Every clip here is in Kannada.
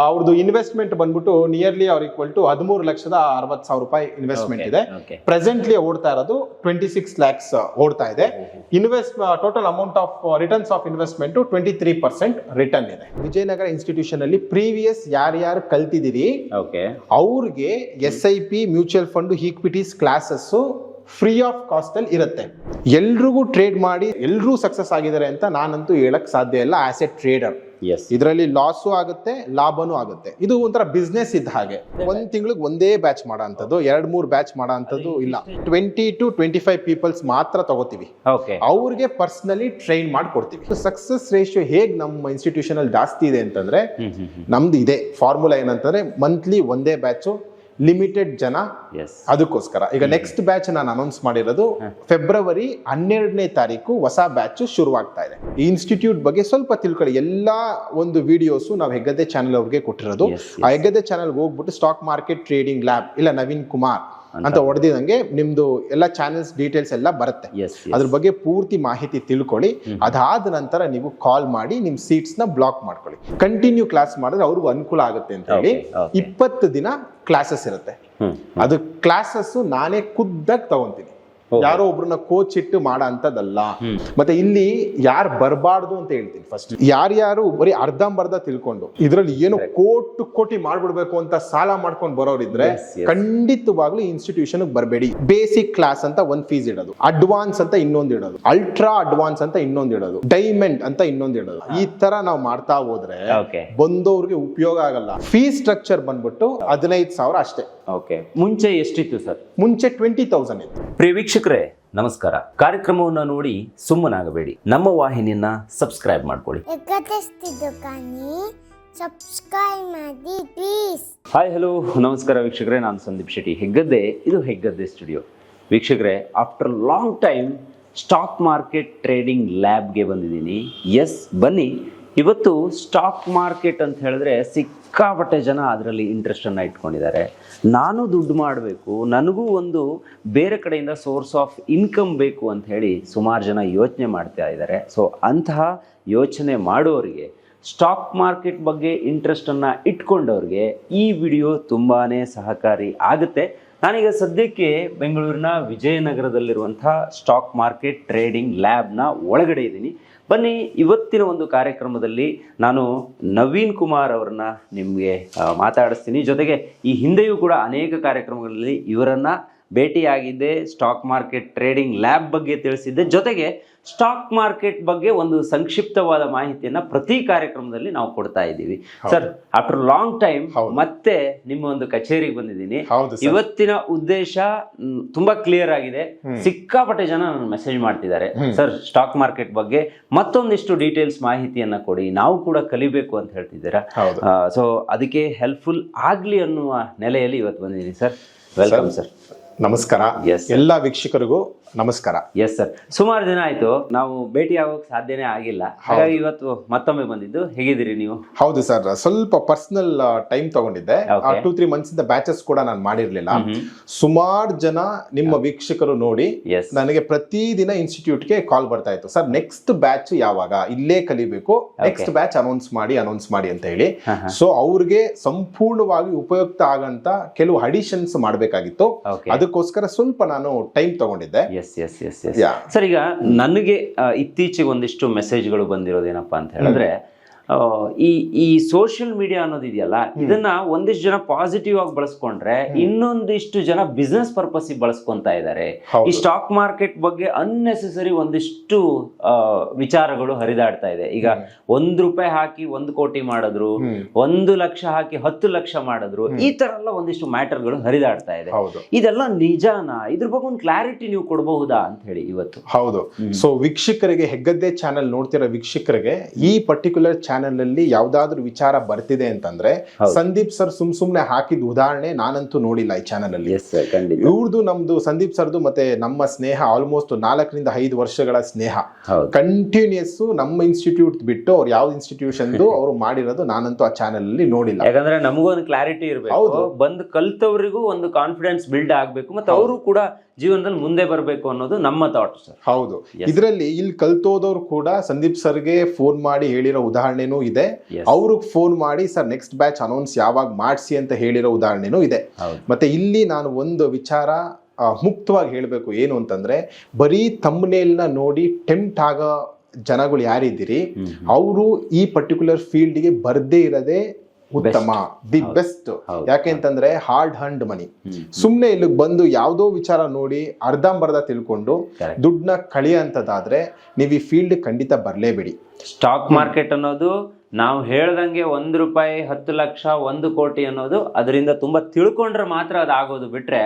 ಅವ್ರದ್ದು ಇನ್ವೆಸ್ಟ್ಮೆಂಟ್ ಬಂದ್ಬಿಟ್ಟು ನಿಯರ್ಲಿ ಅವ್ರ ಈಕ್ವಲ್ ಟು ಹದಿಮೂರು ಲಕ್ಷದ ಅರವತ್ತು ಸಾವಿರ ರೂಪಾಯಿ ಇನ್ವೆಸ್ಟ್ಮೆಂಟ್ ಇದೆ. ಪ್ರೆಸೆಂಟ್ಲಿ ಓಡ್ತಾ ಇರೋದು ಟ್ವೆಂಟಿ ಸಿಕ್ಸ್ ಲ್ಯಾಕ್ಸ್ ಓಡ್ತಾ ಇದೆ. Invest total amount of returns of investment twenty three percent return ಇದೆ. ವಿಜಯನಗರ ಇನ್ಸ್ಟಿಟ್ಯೂಷನ್ ಅಲ್ಲಿ ಪ್ರೀವಿಯಸ್ ಯಾರ್ಯಾರು ಕಲ್ತಿದ್ದೀರಿ ಓಕೆ ಅವ್ರಿಗೆ S I P mutual fund equities classes free of cost ಅಲ್ಲಿ ಇರುತ್ತೆ. ಎಲ್ರಿಗೂ ಟ್ರೇಡ್ ಮಾಡಿ ಎಲ್ರೂ ಸಕ್ಸಸ್ ಆಗಿದ್ದಾರೆ ಅಂತ ನಾನಂತೂ ಹೇಳಕ್ ಸಾಧ್ಯ ಇಲ್ಲ ಆಸ್ ಎ ಟ್ರೇಡರ್ ಎಸ್ ಇದರಲ್ಲಿ ಲಾಸು ಆಗುತ್ತೆ ಲಾಭನೂ ಆಗುತ್ತೆ. ಇದು ಒಂಥರ ಬಿಸ್ನೆಸ್ ಇದ್ದ ಹಾಗೆ. ಒಂದ್ ತಿಂಗಳಿಗೆ ಒಂದೇ ಬ್ಯಾಚ್ ಮಾಡೋ ಅಂತದ್ದು ಎರಡ್ ಮೂರ್ ಬ್ಯಾಚ್ ಮಾಡೋ ಅಂಥದ್ದು ಇಲ್ಲ. Twenty to twenty five peoples ಮಾತ್ರ ತಗೋತೀವಿ. ಅವ್ರಿಗೆ ಪರ್ಸನಲಿ ಟ್ರೈನ್ ಮಾಡ್ಕೊಡ್ತೀವಿ. ಸಕ್ಸಸ್ ರೇಷಿಯೋ ಹೇಗ್ ನಮ್ಮ ಇನ್ಸ್ಟಿಟ್ಯೂಷನ್ ಅಲ್ಲಿ ಜಾಸ್ತಿ ಇದೆ ಅಂತಂದ್ರೆ ನಮ್ದು ಇದೆ. ಫಾರ್ಮುಲಾ ಏನಂತಂದ್ರೆ ಮಂತ್ಲಿ ಒಂದೇ ಬ್ಯಾಚು ಲಿಮಿಟೆಡ್ ಜನ ಅದಕ್ಕೋಸ್ಕರ. ಈಗ ನೆಕ್ಸ್ಟ್ ಬ್ಯಾಚ್ ನಾನು ಅನೌನ್ಸ್ ಮಾಡಿರೋದು ಫೆಬ್ರವರಿ ಹನ್ನೆರಡನೇ ತಾರೀಕು ಹೊಸ ಬ್ಯಾಚ್ ಶುರುವಾಗ್ತಾ ಇದೆ. ಈ ಇನ್ಸ್ಟಿಟ್ಯೂಟ್ ಬಗ್ಗೆ ಸ್ವಲ್ಪ ತಿಳ್ಕೊಳ್ಳಿ. ಎಲ್ಲಾ ಒಂದು ವಿಡಿಯೋಸು ನಾವು ಹೆಗ್ಗದೆ ಚಾನೆಲ್ ಅವ್ರಿಗೆ ಕೊಟ್ಟಿರೋದು. ಆ ಹೆಗ್ಗದೆ ಚಾನೆಲ್ ಹೋಗ್ಬಿಟ್ಟು ಸ್ಟಾಕ್ ಮಾರ್ಕೆಟ್ ಟ್ರೇಡಿಂಗ್ ಲ್ಯಾಬ್ ಇಲ್ಲ ನವೀನ್ ಕುಮಾರ್ ಅಂತ ಹೊಡೆದಿದಂಗೆ ನಿಮ್ದು ಎಲ್ಲ ಚಾನೆಲ್ಸ್ ಡೀಟೇಲ್ಸ್ ಎಲ್ಲ ಬರುತ್ತೆ. ಅದ್ರ ಬಗ್ಗೆ ಪೂರ್ತಿ ಮಾಹಿತಿ ತಿಳ್ಕೊಳ್ಳಿ. ಅದಾದ ನಂತರ ನೀವು ಕಾಲ್ ಮಾಡಿ ನಿಮ್ ಸೀಟ್ಸ್ನ ಬ್ಲಾಕ್ ಮಾಡ್ಕೊಳ್ಳಿ. ಕಂಟಿನ್ಯೂ ಕ್ಲಾಸ್ ಮಾಡಿದ್ರೆ ಅವ್ರಿಗೂ ಅನುಕೂಲ ಆಗುತ್ತೆ ಅಂತ ಹೇಳಿ. ಇಪ್ಪತ್ತು ದಿನ ಕ್ಲಾಸಸ್ ಇರುತ್ತೆ. ಅದು ಕ್ಲಾಸಸ್ ನಾನೇ ಖುದ್ದಾಗಿ ತಗೊಂತೀನಿ. ಯಾರೋ ಒಬ್ರನ್ನ ಕೋಚ್ ಇಟ್ಟು ಮಾಡೋ ಅಂತದಲ್ಲ ಮತ್ತೆ ಇಲ್ಲಿ ಯಾರು ಬರಬಾರ್ದು ಅಂತ ಹೇಳ್ತೀನಿ ಫಸ್ಟ್ ಯಾರ್ಯಾರು ಬರೀ ಅರ್ಧಂಬರ್ಧ ತಿಳ್ಕೊಂಡು ಇದ್ರಲ್ಲಿ ಏನು ಕೋಟು ಕೋಟಿ ಮಾಡ್ಬಿಡ್ಬೇಕು ಅಂತ ಸಾಲ ಮಾಡ್ಕೊಂಡು ಬರೋರಿದ್ರೆ ಇದ್ರೆ ಖಂಡಿತವಾಗ್ಲು ಇನ್ಸ್ಟಿಟ್ಯೂಷನ್ ಬರಬೇಡಿ. ಬೇಸಿಕ್ ಕ್ಲಾಸ್ ಅಂತ ಒಂದ್ ಫೀಸ್ ಇಡೋದು. ಅಡ್ವಾನ್ಸ್ ಅಂತ ಇನ್ನೊಂದು ಇಡೋದು. ಅಲ್ಟ್ರಾ ಅಡ್ವಾನ್ಸ್ ಅಂತ ಇನ್ನೊಂದು ಇಡೋದು. ಡೈಮಂಡ್ ಅಂತ ಇನ್ನೊಂದು ಇಡೋದು. ಈ ತರ ನಾವು ಮಾಡ್ತಾ ಹೋದ್ರೆ ಬಂದವ್ರಿಗೆ ಉಪಯೋಗ ಆಗಲ್ಲ. ಫೀಸ್ ಸ್ಟ್ರಕ್ಚರ್ ಬಂದ್ಬಿಟ್ಟು ಹದಿನೈದು ಸಾವಿರ ಅಷ್ಟೇ. ಓಕೆ ಮುಂಚೆ ಎಷ್ಟಿತ್ತು ಸರ್? ಮುಂಚೆ ಟ್ವೆಂಟಿ ತೌಸಂಡ್ ಇತ್ತು. ಪ್ರಿಯ ವೀಕ್ಷಕರೇ ನಮಸ್ಕಾರ. ಕಾರ್ಯಕ್ರಮವನ್ನು ನೋಡಿ ಸುಮ್ಮನಾಗಬೇಡಿ. ನಮ್ಮ ವಾಹಿನಿಯನ್ನ ಸಬ್ಸ್ಕ್ರೈಬ್ ಮಾಡ್ಕೊಳ್ಳಿ. ಹಾಯ್ ಹಲೋ ನಮಸ್ಕಾರ ವೀಕ್ಷಕರೇ ನಾನು ಸಂದೀಪ್ ಶೆಟ್ಟಿ. ಹೆಗ್ಗದ್ದೆ ಇದು ಹೆಗ್ಗದ್ದೆ ಸ್ಟುಡಿಯೋ ವೀಕ್ಷಕರೇ after long time stock market trading ಲ್ಯಾಬ್ಗೆ ಬಂದಿದ್ದೀನಿ. ಎಸ್ ಬನ್ನಿ. ಇವತ್ತು ಸ್ಟಾಕ್ ಮಾರ್ಕೆಟ್ ಅಂತ ಹೇಳಿದ್ರೆ ಸಿಕ್ಕಾಪಟ್ಟೆ ಜನ ಅದರಲ್ಲಿ ಇಂಟ್ರೆಸ್ಟನ್ನು ಇಟ್ಕೊಂಡಿದ್ದಾರೆ. ನಾನು ದುಡ್ಡು ಮಾಡಬೇಕು, ನನಗೂ ಒಂದು ಬೇರೆ ಕಡೆಯಿಂದ ಸೋರ್ಸ್ ಆಫ್ ಇನ್ಕಮ್ ಬೇಕು ಅಂತ ಹೇಳಿ ಸುಮಾರು ಜನ ಯೋಚನೆ ಮಾಡ್ತಾ ಇದ್ದಾರೆ. ಸೊ ಅಂತಹ ಯೋಚನೆ ಮಾಡುವವರಿಗೆ ಸ್ಟಾಕ್ ಮಾರ್ಕೆಟ್ ಬಗ್ಗೆ ಇಂಟ್ರೆಸ್ಟನ್ನು ಇಟ್ಕೊಂಡವ್ರಿಗೆ ಈ ವಿಡಿಯೋ ತುಂಬಾ ಸಹಕಾರಿ ಆಗುತ್ತೆ. ನಾನೀಗ ಸದ್ಯಕ್ಕೆ ಬೆಂಗಳೂರಿನ ವಿಜಯನಗರದಲ್ಲಿರುವಂಥ ಸ್ಟಾಕ್ ಮಾರ್ಕೆಟ್ ಟ್ರೇಡಿಂಗ್ ಲ್ಯಾಬ್ನ ಒಳಗಡೆ ಇದ್ದೀನಿ. ಬನ್ನಿ, ಇವತ್ತಿನ ಒಂದು ಕಾರ್ಯಕ್ರಮದಲ್ಲಿ ನಾನು ನವೀನ್ ಕುಮಾರ್ ಅವರನ್ನ ನಿಮಗೆ ಮಾತಾಡಿಸ್ತೀನಿ. ಜೊತೆಗೆ ಈ ಹಿಂದೆಯೂ ಕೂಡ ಅನೇಕ ಕಾರ್ಯಕ್ರಮಗಳಲ್ಲಿ ಇವರನ್ನ ಭೇಟಿಯಾಗಿದ್ದೆ ಸ್ಟಾಕ್ ಮಾರ್ಕೆಟ್ ಟ್ರೇಡಿಂಗ್ ಲ್ಯಾಬ್ ಬಗ್ಗೆ ತಿಳಿಸಿದ್ದೆ. ಜೊತೆಗೆ ಸ್ಟಾಕ್ ಮಾರ್ಕೆಟ್ ಬಗ್ಗೆ ಒಂದು ಸಂಕ್ಷಿಪ್ತವಾದ ಮಾಹಿತಿಯನ್ನ ಪ್ರತಿ ಕಾರ್ಯಕ್ರಮದಲ್ಲಿ ನಾವು ಕೊಡ್ತಾ ಇದ್ದೀವಿ. ಸರ್ ಆಫ್ಟರ್ ಲಾಂಗ್ ಟೈಮ್ ಮತ್ತೆ ನಿಮ್ಮ ಒಂದು ಕಚೇರಿಗೆ ಬಂದಿದ್ದೀನಿ. ಇವತ್ತಿನ ಉದ್ದೇಶ ತುಂಬಾ ಕ್ಲಿಯರ್ ಆಗಿದೆ. ಸಿಕ್ಕಾಪಟ್ಟೆ ಜನ ನನ್ನ ಮೆಸೇಜ್ ಮಾಡ್ತಿದ್ದಾರೆ. ಸರ್ ಸ್ಟಾಕ್ ಮಾರ್ಕೆಟ್ ಬಗ್ಗೆ ಮತ್ತೊಂದಿಷ್ಟು ಡೀಟೇಲ್ಸ್ ಮಾಹಿತಿಯನ್ನ ಕೊಡಿ. ನಾವು ಕೂಡ ಕಲಿಬೇಕು ಅಂತ ಹೇಳ್ತಿದ್ದೀರಾ? ಸೊ ಅದಕ್ಕೆ ಹೆಲ್ಪ್ಫುಲ್ ಆಗ್ಲಿ ಅನ್ನುವ ನೆಲೆಯಲ್ಲಿ ಇವತ್ತು ಬಂದಿದ್ದೀನಿ ಸರ್ ವೆಲ್ಕಮ್ ಸರ್ ನಮಸ್ಕಾರ. ಎಲ್ಲ ವೀಕ್ಷಕರಿಗೂ ನಮಸ್ಕಾರ. ಎಸ್ ಸರ್ ಸುಮಾರು ದಿನ ಆಯ್ತು ನಾವು ಭೇಟಿ ಆಗೋಕ್ ಸಾಧ್ಯನೇ ಆಗಿಲ್ಲ. ಹಾಗಾಗಿ ಇವತ್ತು ಮತ್ತೊಮ್ಮೆ ಬಂದಿದ್ದು ಹೇಗಿದ್ದೀರಿ ನೀವು? ಹೌದು ಸರ್ ಸ್ವಲ್ಪ ಪರ್ಸನಲ್ ಟೈಮ್ ತಗೊಂಡಿದ್ದೆ. ಟೂ ತ್ರೀ ಮಂತ್ಸ್ ಇಂದ ಬ್ಯಾಚಸ್ ಕೂಡ ನಾನು ಮಾಡಿರ್ಲಿಲ್ಲ. ಸುಮಾರು ಜನ ನಿಮ್ಮ ವೀಕ್ಷಕರು ನೋಡಿ ನನಗೆ ಪ್ರತಿದಿನ ಇನ್ಸ್ಟಿಟ್ಯೂಟ್ಗೆ ಕಾಲ್ ಬರ್ತಾ ಇತ್ತು. ಸರ್ ನೆಕ್ಸ್ಟ್ ಬ್ಯಾಚ್ ಯಾವಾಗ? ಇಲ್ಲೇ ಕಲಿಬೇಕು. ನೆಕ್ಸ್ಟ್ ಬ್ಯಾಚ್ ಅನೌನ್ಸ್ ಮಾಡಿ ಅನೌನ್ಸ್ ಮಾಡಿ ಅಂತ ಹೇಳಿ. ಸೊ ಅವ್ರಿಗೆ ಸಂಪೂರ್ಣವಾಗಿ ಉಪಯುಕ್ತ ಆಗಂತ ಕೆಲವು ಅಡಿಷನ್ಸ್ ಮಾಡಬೇಕಾಗಿತ್ತು. ಅದಕ್ಕೋಸ್ಕರ ಸ್ವಲ್ಪ ನಾನು ಟೈಮ್ ತಗೊಂಡಿದ್ದೆ. Yes yes yes yes. Sir ಈಗ ನನಗೆ ಇತ್ತೀಚೆಗೆ ಒಂದಿಷ್ಟು ಮೆಸೇಜ್ಗಳು ಬಂದಿರೋದೇನಪ್ಪ ಅಂತ ಹೇಳಿದ್ರೆ ಈ ಈ ಸೋಷಿಯಲ್ ಮೀಡಿಯಾ ಅನ್ನೋದಿದೆಯಲ್ಲ ಇದನ್ನ ಒಂದಿಷ್ಟು ಜನ ಪಾಸಿಟಿವ್ ಆಗಿ ಬಳಸ್ಕೊಂಡ್ರೆ ಇನ್ನೊಂದಿಷ್ಟು ಜನ ಬಿಸ್ನೆಸ್ ಪರ್ಪಸ್ ಬಳಸ್ಕೊಂತ ಇದ್ದಾರೆ ಈ ಸ್ಟಾಕ್ ಮಾರ್ಕೆಟ್ ಬಗ್ಗೆ ಅನ್ನೆಸೆಸರಿ ಒಂದಿಷ್ಟು ವಿಚಾರಗಳು ಹರಿದಾಡ್ತಾ ಇದೆ. ಈಗ ಒಂದ್ ರೂಪಾಯಿ ಹಾಕಿ ಒಂದು ಕೋಟಿ ಮಾಡಿದ್ರು ಒಂದು ಲಕ್ಷ ಹಾಕಿ ಹತ್ತು ಲಕ್ಷ ಮಾಡಿದ್ರು ಈ ತರ ಎಲ್ಲ ಒಂದಿಷ್ಟು ಮ್ಯಾಟರ್ಗಳು ಹರಿದಾಡ್ತಾ ಇದೆ. ಇದೆಲ್ಲ ನಿಜಾನ? ಇದ್ರ ಬಗ್ಗೆ ಒಂದು ಕ್ಲಾರಿಟಿ ನೀವು ಕೊಡಬಹುದಾ ಅಂತ ಹೇಳಿ ಇವತ್ತು. ಹೌದು. ಸೊ ವೀಕ್ಷಕರಿಗೆ ಹೆಗ್ಗದ್ದೆ ಚಾನೆಲ್ ನೋಡ್ತಿರೋ ವೀಕ್ಷಕರಿಗೆ ಈ ಪರ್ಟಿಕ್ಯುಲರ್ ಚಾನೆಲ್ ಅಲ್ಲಿ ಯಾವ್ದಾದ್ರು ವಿಚಾರ ಬರ್ತಿದೆ ಅಂತಂದ್ರೆ ಸಂದೀಪ್ ಸರ್ ಸುಮ್ ಸುಮ್ನೆ ಹಾಕಿದ ಉದಾಹರಣೆ ನಾನಂತೂ ನೋಡಿಲ್ಲ ಈ ಚಾನೆಲ್ ಅಲ್ಲಿ ಇವ್ರದ್ದು ನಮ್ದು ಸಂದೀಪ್ ಸರ್ದು ಮತ್ತೆ ನಮ್ಮ ಸ್ನೇಹ ಆಲ್ಮೋಸ್ಟ್ ನಾಲ್ಕರಿಂದ ಐದು ವರ್ಷಗಳ ಸ್ನೇಹ. ಕಂಟಿನ್ಯೂಸ್ ನಮ್ಮ ಇನ್ಸ್ಟಿಟ್ಯೂಟ್ ಬಿಟ್ಟು ಅವ್ರು ಯಾವ್ದು ಇನ್ಸ್ಟಿಟ್ಯೂಷನ್ ಅವ್ರು ಮಾಡಿರೋದು ನಾನಂತೂ ಆ ಚಾನೆಲ್ ಅಲ್ಲಿ ನೋಡಿಲ್ಲ. ಯಾಕಂದ್ರೆ ನಮಗೂ ಒಂದು ಕ್ಲಾರಿಟಿ ಇರಬೇಕು. ಬಂದು ಕಲ್ತವ್ರಿಗೂ ಒಂದು ಕಾನ್ಫಿಡೆನ್ಸ್ ಬಿಲ್ಡ್ ಆಗ್ಬೇಕು. ಮತ್ತೆ ಅವರು ಕೂಡ ಜೀವನದಲ್ಲಿ ಮುಂದೆ ಬರಬೇಕು ಅನ್ನೋದು ನಮ್ಮ ಥಾಟ್ ಸರ್ ಹೌದು. ಇದರಲ್ಲಿ ಇಲ್ಲಿ ಕಲ್ತೋದವ್ರು ಕೂಡ ಸಂದೀಪ್ ಸರ್ಗೆ ಫೋನ್ ಮಾಡಿ ಹೇಳಿರೋ ಉದಾಹರಣೆ ಉದಾಹರಣೆನೂ ಇದೆ. ಅವ್ರಿಗೆ ಫೋನ್ ಮಾಡಿ ಸರ್ ನೆಕ್ಸ್ಟ್ ಬ್ಯಾಚ್ ಅನೌನ್ಸ್ ಯಾವಾಗ ಮಾಡಿಸಿ ಅಂತ ಹೇಳಿರೋ ಉದಾಹರಣೆನೂ ಇದೆ. ಮತ್ತೆ ಇಲ್ಲಿ ನಾನು ಒಂದು ವಿಚಾರ ಮುಕ್ತವಾಗಿ ಹೇಳಬೇಕು ಏನು ಅಂತಂದ್ರೆ ಬರೀ ತಮ್ಮನೇಲ್ನ ನೋಡಿ ಟೆಂಪ್ಟ್ ಆಗೋ ಜನಗಳು ಯಾರಿದ್ದೀರಿ? ಅವರು ಈ ಪರ್ಟಿಕ್ಯುಲರ್ ಫೀಲ್ಡ್ಗೆ ಬರದೇ ಇರದೆ ಉತ್ತಮ ದಿ ಬೆಸ್ಟ್ ಯಾಕೆ ಯಾಕೆಂತಂದ್ರೆ ಹಾರ್ಡ್ ಹಂಡ್ ಮನಿ ಸುಮ್ನೆ ಇಲ್ಲಿಗೆ ಬಂದು ಯಾವ್ದೋ ವಿಚಾರ ನೋಡಿ ಅರ್ಧಂಬರ್ಧ ತಿಳ್ಕೊಂಡು. ದುಡ್ಡನ್ನ ಕಳಿಯಂತದಾದ್ರೆ ನೀವು ಈ ಫೀಲ್ಡ್ ಖಂಡಿತ ಬರ್ಲೇಬೇಡಿ. ಸ್ಟಾಕ್ ಮಾರ್ಕೆಟ್ ಅನ್ನೋದು ನಾವು ಹೇಳ್ದಂಗೆ ಒಂದು ರೂಪಾಯಿ ಹತ್ತು ಲಕ್ಷ ಒಂದು ಕೋಟಿ ಅನ್ನೋದು ಅದರಿಂದ ತುಂಬಾ ತಿಳ್ಕೊಂಡ್ರೆ ಮಾತ್ರ ಅದು ಆಗೋದು ಬಿಟ್ರೆ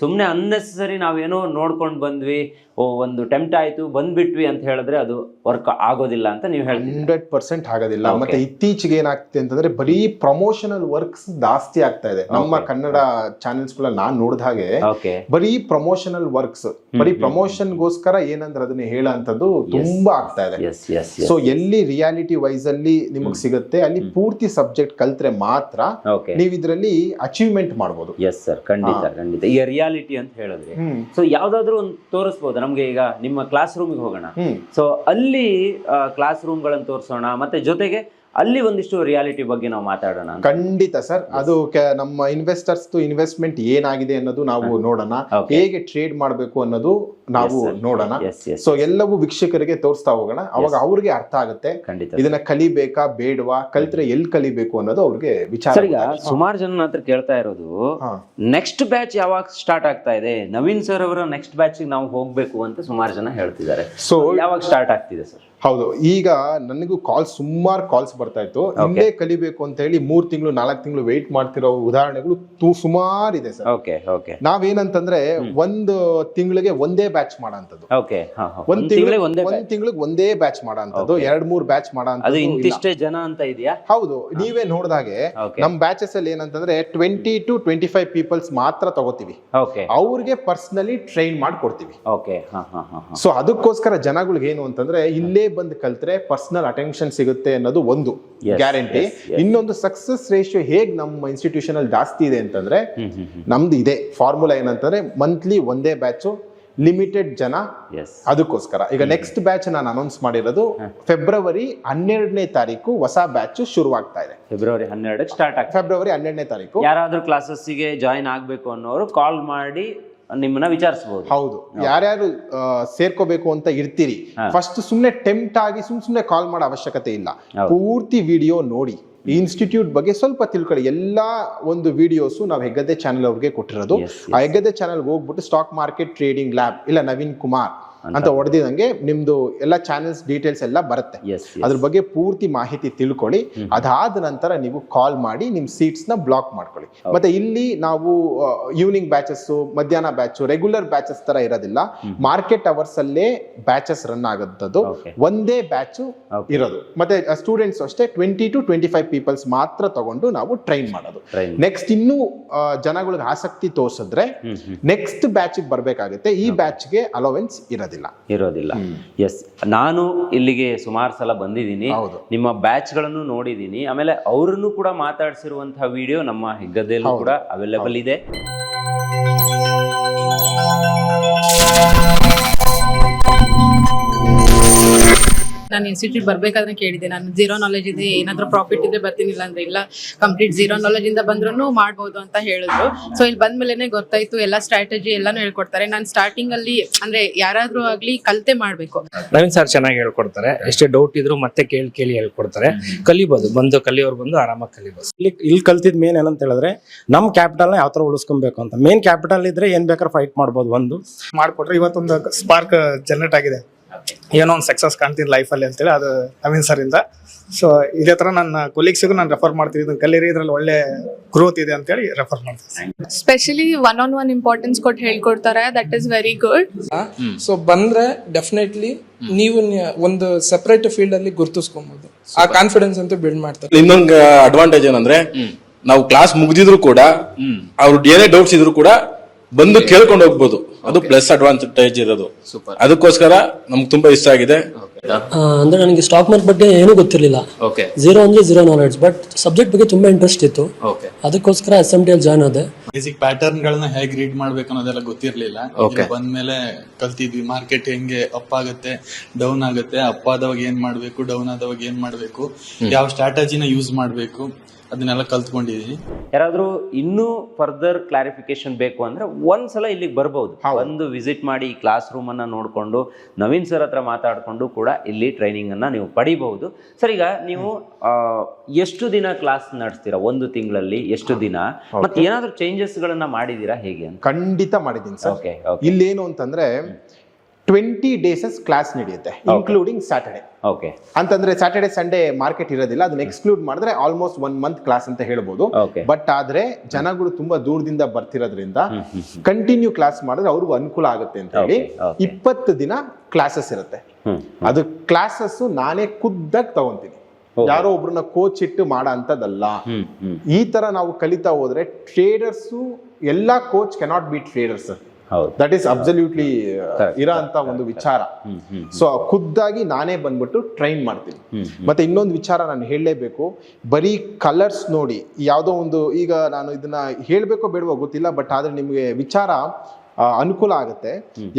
ಸುಮ್ಮನೆ ಅನ್ನೆಸರಿ ನಾವೇನೋ ನೋಡ್ಕೊಂಡು ಬಂದ್ವಿ ಓ ಒಂದು ಟೆಂಪ್ಟ್ ಆಯ್ತು ಬಂದ್ಬಿಟ್ವಿ ಅಂತ ಹೇಳಿದ್ರೆ ಅದು ವರ್ಕ್ ಆಗೋದಿಲ್ಲ ಅಂತ ನೀವು ಹೇಳಿ ಹಂಡ್ರೆಡ್ ಪರ್ಸೆಂಟ್ ಆಗೋದಿಲ್ಲ. ಮತ್ತೆ ಇತ್ತೀಚೆಗೆ ಏನಾಗ್ತಿದೆ ಅಂತಂದ್ರೆ ಬರೀ ಪ್ರಮೋಷನಲ್ ವರ್ಕ್ಸ್ ಜಾಸ್ತಿ ಆಗ್ತಾ ಇದೆ. ನಮ್ಮ ಕನ್ನಡ ಚಾನೆಲ್ಸ್ಗಳಲ್ಲಿ ನಾನ್ ನೋಡಿದ ಹಾಗೆ ಬರೀ ಪ್ರಮೋಷನಲ್ ವರ್ಕ್ಸ್ ಬರೀ ಪ್ರಮೋಷನ್ ಗೋಸ್ಕರ ಏನಂದ್ರೆ ಅದನ್ನ ಹೇಳಂತದ್ದು ತುಂಬಾ ಆಗ್ತಾ ಇದೆ. ಸೊ ಎಲ್ಲಿ ರಿಯಾಲಿಟಿ ವೈಸ್ ಅಲ್ಲಿ ನಿಮಗೆ ಸಿಗುತ್ತೆ. ಅಲ್ಲಿ ಪೂರ್ತಿ ಸಬ್ಜೆಕ್ಟ್ ಕಲ್ತ್ರೆ ಮಾತ್ರ ನೀವು ಇದರಲ್ಲಿ ಅಚೀವ್ಮೆಂಟ್ ಮಾಡ್ಬೋದು. ಎಸ್ ಸರ್ ಖಂಡಿತ ಖಂಡಿತ. ಈಗ ರಿಯಾಲಿಟಿ ಅಂತ ಹೇಳಿದ್ರೆ ಸೊ ಯಾವ್ದಾದ್ರು ಒಂದು ತೋರಿಸ್ಬೋದು? ನಮ್ಗೆ ಈಗ ನಿಮ್ಮ ಕ್ಲಾಸ್ ರೂಮ್ಗೆ ಹೋಗೋಣ. ಸೊ ಅಲ್ಲಿ ಕ್ಲಾಸ್ ರೂಮ್ಗಳನ್ನು ತೋರಿಸೋಣ ಮತ್ತೆ ಜೊತೆಗೆ ಅಲ್ಲಿ ಒಂದಿಷ್ಟು ರಿಯಾಲಿಟಿ ಬಗ್ಗೆ ನಾವು ಮಾತಾಡೋಣ ಖಂಡಿತ ಸರ್. ಅದು ನಮ್ಮ ಇನ್ವೆಸ್ಟರ್ಸ್ ಇನ್ವೆಸ್ಟ್ಮೆಂಟ್ ಏನಾಗಿದೆ ಅನ್ನೋದು ನಾವು ನೋಡೋಣ. ಹೇಗೆ ಟ್ರೇಡ್ ಮಾಡಬೇಕು ಅನ್ನೋದು ನಾವು ನೋಡೋಣ. ಸೊ ಎಲ್ಲವೂ ವೀಕ್ಷಕರಿಗೆ ತೋರಿಸ್ತಾ ಹೋಗೋಣ. ಅವಾಗ ಅವ್ರಿಗೆ ಅರ್ಥ ಆಗುತ್ತೆ. ಖಂಡಿತ ಇದನ್ನ ಕಲಿಬೇಕಾ ಬೇಡವಾ ಕಲಿತರೆ ಎಲ್ಲಿ ಕಲಿಬೇಕು ಅನ್ನೋದು ಅವ್ರಿಗೆ ವಿಚಾರ ಈಗ ಸುಮಾರು ಜನ ಹತ್ರ ಕೇಳ್ತಾ ಇರೋದು. ನೆಕ್ಸ್ಟ್ ಬ್ಯಾಚ್ ಯಾವಾಗ ಸ್ಟಾರ್ಟ್ ಆಗ್ತಾ ಇದೆ? ನವೀನ್ ಸರ್ ಅವರ ನೆಕ್ಸ್ಟ್ ಬ್ಯಾಚ್ ನಾವು ಹೋಗ್ಬೇಕು ಅಂತ ಸುಮಾರು ಜನ ಹೇಳ್ತಿದ್ದಾರೆ. ಸೊ ಯಾವಾಗ ಸ್ಟಾರ್ಟ್ ಆಗ್ತಿದೆ ಸರ್ ಹೌದು. ಈಗ ನನಗೂ ಕಾಲ್ಸ್ ಸುಮಾರು ಕಾಲ್ಸ್ ಬರ್ತಾ ಇತ್ತು. ಇಲ್ಲೇ ಕಲಿಬೇಕು ಅಂತ ಹೇಳಿ ಮೂರ್ ತಿಂಗಳು ನಾಲ್ಕು ತಿಂಗಳು ವೆಯ್ಟ್ ಮಾಡ್ತಿರೋ ಉದಾಹರಣೆಗಳು ಸುಮಾರು ಇದೆ ಸರ್. ಓಕೆ ಓಕೆ ನಾವೇನಂತಂದ್ರೆ ಒಂದು ತಿಂಗಳಿಗೆ ಒಂದೇ ಬ್ಯಾಚ್ ಮಾಡಂತದ್ದು. ಓಕೆ ಒಂದ್ ತಿಂಗಳಿಗೆ ಒಂದೇ ತಿಂಗಳಿಗೆ ಒಂದೇ ಬ್ಯಾಚ್ ಮಾಡಂತದ್ದು. ಎರಡ್ ಮೂರ್ ಬ್ಯಾಚ್ ಇಲ್ಲ. ಇಂತಿಷ್ಟೇ ಜನ ಅಂತ ಇದೆಯಾ? ಹೌದು. ನೀವೇ ನೋಡಿದಾಗೆ. ನಮ್ ಬ್ಯಾಚಸ್ ಅಲ್ಲಿ ಏನಂತಂದ್ರೆ twenty to twenty five peoples ಮಾತ್ರ ತಗೋತೀವಿ. ಅವ್ರಿಗೆ ಪರ್ಸನಲಿ ಟ್ರೈನ್ ಮಾಡ್ಕೊಡ್ತೀವಿ. ಓಕೆ ಸೊ ಅದಕ್ಕೋಸ್ಕರ ಜನಗಳಿಗೆ ಏನು ಅಂತಂದ್ರೆ ಇಲ್ಲೇ ಬಂದು ಕಲ್ತ್ರೆ ಪರ್ಸನಲ್ ಅಟೆನ್ಷನ್ ಸಿಗುತ್ತೆ ಅನ್ನೋದು ಒಂದು ಗ್ಯಾರಂಟಿ. ಇನ್ನೊಂದು ಸಕ್ಸಸ್ ರೇಷಿಯೋ ಹೇಗ್ ನಮ್ಮ ಇನ್ಸ್ಟಿಟ್ಯೂಷನ್ ಅಲ್ಲಿ ಜಾಸ್ತಿ ಇದೆ ಅಂತಂದ್ರೆ ನಮ್ದು ಇದೆ. ಫಾರ್ಮುಲಾ ಏನಂತಂದ್ರೆ ಮಂತ್ಲಿ ಒಂದೇ ಬ್ಯಾಚು ಲಿಮಿಟೆಡ್ ಜನ ಅದಕ್ಕೋಸ್ಕರ. ಈಗ ನೆಕ್ಸ್ಟ್ ಬ್ಯಾಚ್ ನಾನು ಅನೌನ್ಸ್ ಮಾಡಿರೋದು ಫೆಬ್ರವರಿ ಹನ್ನೆರಡನೇ ತಾರೀಕು ಹೊಸ ಬ್ಯಾಚ್ ಶುರುವಾಗ್ತಾ ಇದೆ. ಫೆಬ್ರವರಿ ಹನ್ನೆರಡಕ್ಕೆ ಸ್ಟಾರ್ಟ್ ಆಗ್ತದೆ. ಫೆಬ್ರವರಿ ಹನ್ನೆರಡನೇ ತಾರೀಕು. ಯಾರಾದ್ರೂ ಕ್ಲಾಸಸ್ಗೆ ಜಾಯಿನ್ ಆಗಬೇಕು ಅನ್ನೋರು ಕಾಲ್ ಮಾಡಿ ನಿಮ್ಮನ್ನ ವಿಚಾರಿಸಬಹುದು ಹೌದು. ಯಾರ್ಯಾರು ಸೇರ್ಕೋಬೇಕು ಅಂತ ಇರ್ತೀರಿ ಫಸ್ಟ್ ಸುಮ್ನೆ ಟೆಂಪ್ಟ್ ಆಗಿ ಸುಮ್ ಸುಮ್ನೆ ಕಾಲ್ ಮಾಡೋ ಅವಶ್ಯಕತೆ ಇಲ್ಲ. ಪೂರ್ತಿ ವಿಡಿಯೋ ನೋಡಿ. ಈ ಇನ್ಸ್ಟಿಟ್ಯೂಟ್ ಬಗ್ಗೆ ಸ್ವಲ್ಪ ತಿಳ್ಕೊಳ್ಳಿ. ಎಲ್ಲಾ ಒಂದು ವಿಡಿಯೋಸು ನಾವು ಹೆಗ್ಗದೆ ಚಾನೆಲ್ ಅವ್ರಿಗೆ ಕೊಟ್ಟಿರೋದು. ಆ ಹೆಗ್ಗದೆ ಚಾನೆಲ್ ಹೋಗ್ಬಿಟ್ಟು ಸ್ಟಾಕ್ ಮಾರ್ಕೆಟ್ ಟ್ರೇಡಿಂಗ್ ಲ್ಯಾಬ್ ಇಲ್ಲ ನವೀನ್ ಕುಮಾರ್ ಅಂತ ಹೊಡೆದಿದಂಗೆ ನಿಮ್ದು ಎಲ್ಲ ಚಾನೆಲ್ಸ್ ಡೀಟೇಲ್ಸ್ ಎಲ್ಲ ಬರುತ್ತೆ. ಅದ್ರ ಬಗ್ಗೆ ಪೂರ್ತಿ ಮಾಹಿತಿ ತಿಳ್ಕೊಳ್ಳಿ. ಅದಾದ ನಂತರ ನೀವು ಕಾಲ್ ಮಾಡಿ ನಿಮ್ ಸೀಟ್ಸ್ನ ಬ್ಲಾಕ್ ಮಾಡ್ಕೊಳ್ಳಿ. ಮತ್ತೆ ಇಲ್ಲಿ ನಾವು ಈವ್ನಿಂಗ್ ಬ್ಯಾಚಸ್ ಮಧ್ಯಾಹ್ನ ಬ್ಯಾಚ್ ರೆಗ್ಯುಲರ್ ಬ್ಯಾಚಸ್ ತರ ಇರೋದಿಲ್ಲ. ಮಾರ್ಕೆಟ್ ಅವರ್ಸ್ ಅಲ್ಲೇ ಬ್ಯಾಚಸ್ ರನ್ ಆಗುತ್ತದು ಒಂದೇ ಬ್ಯಾಚ್ ಇರೋದು. ಮತ್ತೆ ಸ್ಟೂಡೆಂಟ್ಸ್ ಅಷ್ಟೇ twenty to twenty five peoples ಮಾತ್ರ ತಗೊಂಡು ನಾವು ಟ್ರೈನ್ ಮಾಡೋದು. ನೆಕ್ಸ್ಟ್ ಇನ್ನೂ ಜನಗಳಿಗೆ ಆಸಕ್ತಿ ತೋರಿಸಿದ್ರೆ ನೆಕ್ಸ್ಟ್ ಬ್ಯಾಚ್ ಬರ್ಬೇಕಾಗುತ್ತೆ. ಈ ಬ್ಯಾಚ್ಗೆ ಅಲೋವೆನ್ಸ್ ಇರೋದಿಲ್ಲ. ಇರೋದಿಲ್ಲ. ಎಸ್ ನಾನು ಇಲ್ಲಿಗೆ ಸುಮಾರು ಸಲ ಬಂದಿದ್ದೀನಿ. ನಿಮ್ಮ ಬ್ಯಾಚ್ಗಳನ್ನು ನೋಡಿದ್ದೀನಿ. ಆಮೇಲೆ ಅವರನ್ನು ಕೂಡ ಮಾತಾಡಿಸಿರುವಂತಹ ವಿಡಿಯೋ ನಮ್ಮ ಹೆಗ್ಗದೆಯಲ್ಲೂ ಕೂಡ ಅವೈಲೇಬಲ್ ಇದೆ. ನಾನು ಇನ್ಸ್ಟಿಟ್ಯೂಟ್ ಬರ್ಬೇಕಾದ್ರೆ ಕೇಳಿದೆ ನಾನು ಜೀರೋ ನಾಲೆಜ್ ಇದೆ ಏನಾದ್ರೂ ಪ್ರಾಫಿಟ್ ಇದ್ರೆ ಬರ್ತೀನಿ ಇಲ್ಲ ಅಂದ್ರೆ ಇಲ್ಲ. ಕಂಪ್ಲೀಟ್ ಜೀರೋ ನಾಲೆಜ್ ಇಂದ ಬಂದ್ರು ಮಾಡ್ಬೋದು ಅಂತ ಹೇಳಿದ್ರು. ಸೊ ಇಲ್ಲಿ ಬಂದ್ಮೇಲೆ ಗೊತ್ತಾಯ್ತು ಎಲ್ಲ ಸ್ಟ್ರಾಟಜಿ ಎಲ್ಲಾನು ಹೇಳ್ಕೊಡ್ತಾರೆ. ನಾನು ಸ್ಟಾರ್ಟಿಂಗ್ ಅಲ್ಲಿ ಅಂದ್ರೆ ಯಾರಾದ್ರೂ ಆಗ್ಲಿ ಕಲ್ತೆ ಮಾಡ್ಬೇಕು. ನವೀನ್ ಸರ್ ಚೆನ್ನಾಗಿ ಹೇಳ್ಕೊಡ್ತಾರೆ. ಎಷ್ಟೇ ಡೌಟ್ ಇದ್ರು ಮತ್ತೆ ಕೇಳಿ ಕೇಳಿ ಹೇಳ್ಕೊಡ್ತಾರೆ. ಕಲಿಬಹುದು ಬಂದು ಕಲಿಯೋರು ಬಂದು ಆರಾಮಾಗಿ ಕಲಿಬಹುದು ಇಲ್ಲಿ ಇಲ್ಲಿ ಕಲ್ತಿದ್ ಮೇನ್ ಏನಂತ ಹೇಳಿದ್ರೆ ನಮ್ಮ ನ ಯಾವ ತರ ಉಳಿಸ್ಕೊಬೇಕು ಅಂತ. ಮೇನ್ ಕ್ಯಾಪಿಟಲ್ ಇದ್ರೆ ಏನ್ ಬೇಕಾದ್ರೆ ಫೈಟ್ ಮಾಡ್ಬೋದು ಒಂದು. ಮಾಡ್ಕೊಟ್ರೆ ಇವತ್ತೊಂದು ಸ್ಪಾರ್ಕ್ ಜನರೇಟ್ ಆಗಿದೆ. ಏನೋ ಒಂದು ಸಕ್ಸಸ್ ಕಾಣ್ತೀನಿ ಲೈಫಲ್ಲಿ ಅಂತೇಳಿ ಅದು ನವೀನ್ ಸರಿಂದ ಇಂದ. ಸೊ ಇದೇ ತರ ನನ್ನ ಕೊಲೀಗ್ಸಿಗೂ ನಾನು ರೆಫರ್ ಮಾಡ್ತೀನಿ. ಇದನ್ನ ಕಲೀರಿ ಇದ್ರಲ್ಲಿ ಒಳ್ಳೆ ಗ್ರೋತ್ ಇದೆ ಅಂತೇಳಿ ರೆಫರ್ ಮಾಡ್ತೀನಿ. Specially one on one importance ಕೊಟ್ಟು ಹೇಳ್ಕೊಡ್ತಾರೆ that is very good so ಬಂದ್ರೆ ಡೆಫಿನೆಟ್ಲಿ ನೀವು ಒಂದು ಸೆಪರೇಟ್ ಫೀಲ್ಡ್ ಅಲ್ಲಿ ಗುರುತಿಸ್ಕೊಬಹುದು ಆ ಕಾನ್ಫಿಡೆನ್ಸ್ ಅಂತೂ ಬಿಲ್ಡ್ ಮಾಡ್ತಾರೆ. ಇನ್ನೊಂದು ಅಡ್ವಾಂಟೇಜ್ ಏನಂದ್ರೆ ನಾವು ಕ್ಲಾಸ್ ಮುಗಿದಿದ್ರು ಕೂಡ ಅವ್ರು ಏನೇ ಡೌಟ್ಸ್ ಇದ್ರು ಕೂಡ ಬಂದು ಕೇಳ್ಕೊಂಡು ಹೋಗ್ಬೋದು. ಅದು ಪ್ಲಸ್ ಅಡ್ವಾಂಟೇಜ್ ಇರೋದು. ಅದಕ್ಕೋಸ್ಕರ ನಮ್ಗೆ ತುಂಬಾ ಇಷ್ಟ ಆಗಿದೆ. ಆ, ಅಂದ್ರೆ ನನಗೆ ಸ್ಟಾಕ್ ಮಾರ್ಕೆಟ್ ಬಗ್ಗೆ ಏನು ಗೊತ್ತಿರಲಿಲ್ಲ. ಓಕೆ ಝೀರೋ ಅಂದ್ರೆ ಝೀರೋ ನಾಲೆಡ್ಜ್ ಬಟ್ ಸಬ್ಜೆಕ್ಟ್ ಬಗ್ಗೆ ತುಂಬಾ ಇಂಟ್ರೆಸ್ಟ್ ಇತ್ತು. ಓಕೆ ಅದಕ್ಕೋಸ್ಕರ ಎಸ್ ಎಂ ಟಿ ಅಲ್ಲಿ ಜಾಯ್ನ್ ಆದೆ. ಬೇಸಿಕ್ ಪ್ಯಾಟರ್ನ್ ಗಳನ್ನ ಹೇಗ್ ರೀಡ್ ಮಾಡ್ಬೇಕು ಅನ್ನೋದೆಲ್ಲ ಗೊತ್ತಿರ್ಲಿಲ್ಲ. ಇಲ್ಲಿ ಬಂದ್ಮೇಲೆ ಕಲ್ತಿದ್ವಿ ಮಾರ್ಕೆಟ್ ಹೆಂಗೆ ಅಪ್ ಆಗುತ್ತೆ ಡೌನ್ ಆಗುತ್ತೆ ಅಪ್ ಆದವಾಗ ಏನ್ ಮಾಡ್ಬೇಕು ಡೌನ್ ಆದವಾಗ ಏನ್ ಮಾಡ್ಬೇಕು ಯಾವ ಸ್ಟ್ರಾಟಜಿನ ಯೂಸ್ ಮಾಡ್ಬೇಕು ಅದನ್ನೆಲ್ಲ ಕಲ್ತ್ಕೊಂಡಿದೀನಿ ಯಾರಾದ್ರೂ ಇನ್ನೂ ಫರ್ದರ್ ಕ್ಲಾರಿಫಿಕೇಶನ್ ಬೇಕು ಅಂದ್ರೆ ಒಂದ್ಸಲ ಇಲ್ಲಿಗೆ ಬರ್ಬೋದು. ಒಂದು ವಿಸಿಟ್ ಮಾಡಿ ಈ ಕ್ಲಾಸ್ ರೂಮ್ ಅನ್ನ ನೋಡ್ಕೊಂಡು ನವೀನ್ ಸರ್ ಹತ್ರ ಮಾತಾಡ್ಕೊಂಡು ಕೂಡ ಇಲ್ಲಿ ಟ್ರೈನಿಂಗ್ ಅನ್ನ ನೀವು ಪಡಿಬಹುದು. ಸರ್ ಈಗ ನೀವು ಎಷ್ಟು ದಿನ ಕ್ಲಾಸ್ ನಡೆಸ್ತೀರಾ? ಒಂದು ತಿಂಗಳಲ್ಲಿ ಎಷ್ಟು ದಿನ? ಮತ್ತೆ ಏನಾದ್ರೂ ಚೇಂಜಸ್ ಗಳನ್ನ ಮಾಡಿದೀರಾ? ಹೇಗೆ ಅಂತ? ಖಂಡಿತ ಮಾಡಿದ್ದೀನಿ ಸರ್. ಓಕೆ ಏನು ಅಂತಂದ್ರೆ ಟ್ವೆಂಟಿ ಡೇಸಸ್ ಕ್ಲಾಸ್ ನಡೆಯುತ್ತೆ ಇನ್ಕ್ಲೂಡಿಂಗ್ ಸ್ಯಾಟರ್ಡೆ ಓಕೆ ಅಂತಂದ್ರೆ ಸ್ಯಾಟರ್ಡೆ ಸಂಡೇ ಮಾರ್ಕೆಟ್ ಇರೋದಿಲ್ಲ ಅದನ್ನ ಎಕ್ಸ್ಕ್ಲೂಡ್ ಮಾಡಿದ್ರೆ ಆಲ್ಮೋಸ್ಟ್ ಒನ್ ಮಂತ್ ಕ್ಲಾಸ್ ಅಂತ ಹೇಳ್ಬೋದು. ಬಟ್ ಆದ್ರೆ ಜನಗಳು ತುಂಬಾ ದೂರದಿಂದ ಬರ್ತಿರೋದ್ರಿಂದ ಕಂಟಿನ್ಯೂ ಕ್ಲಾಸ್ ಮಾಡಿದ್ರೆ ಅವ್ರಿಗೂ ಅನುಕೂಲ ಆಗುತ್ತೆ ಅಂತ ಹೇಳಿ. ಇಪ್ಪತ್ತು ದಿನ ಕ್ಲಾಸಸ್ ಇರುತ್ತೆ. ಅದು ಕ್ಲಾಸಸ್ ನಾನೇ ಖುದ್ದಾಗಿ ತಗೊಂತೀನಿ. ಯಾರೋ ಒಬ್ರನ್ನ ಕೋಚ್ ಇಟ್ಟು ಮಾಡೋ ಅಂತದಲ್ಲ ಈ ತರ ನಾವು ಕಲಿತಾ ಹೋದ್ರೆ ಟ್ರೇಡರ್ಸ್ ಎಲ್ಲಾ coach cannot be traders that is absolutely ಇರೋ ಅಂತ ಒಂದು ವಿಚಾರ. ಸೊ ಖುದ್ದಾಗಿ ನಾನೇ ಬಂದ್ಬಿಟ್ಟು ಟ್ರೈನ್ ಮಾಡ್ತೀನಿ. ಮತ್ತೆ ಇನ್ನೊಂದು ವಿಚಾರ ನಾನು ಹೇಳಲೇಬೇಕು. ಬರೀ ಕಲರ್ಸ್ ನೋಡಿ ಯಾವುದೋ ಒಂದು ಈಗ ನಾನು ಇದನ್ನ ಹೇಳಬೇಕೋ ಬೇಡವೋ ಗೊತ್ತಿಲ್ಲ ಬಟ್ ಆದ್ರೆ ನಿಮಗೆ ವಿಚಾರ ಅನುಕೂಲ ಆಗುತ್ತೆ.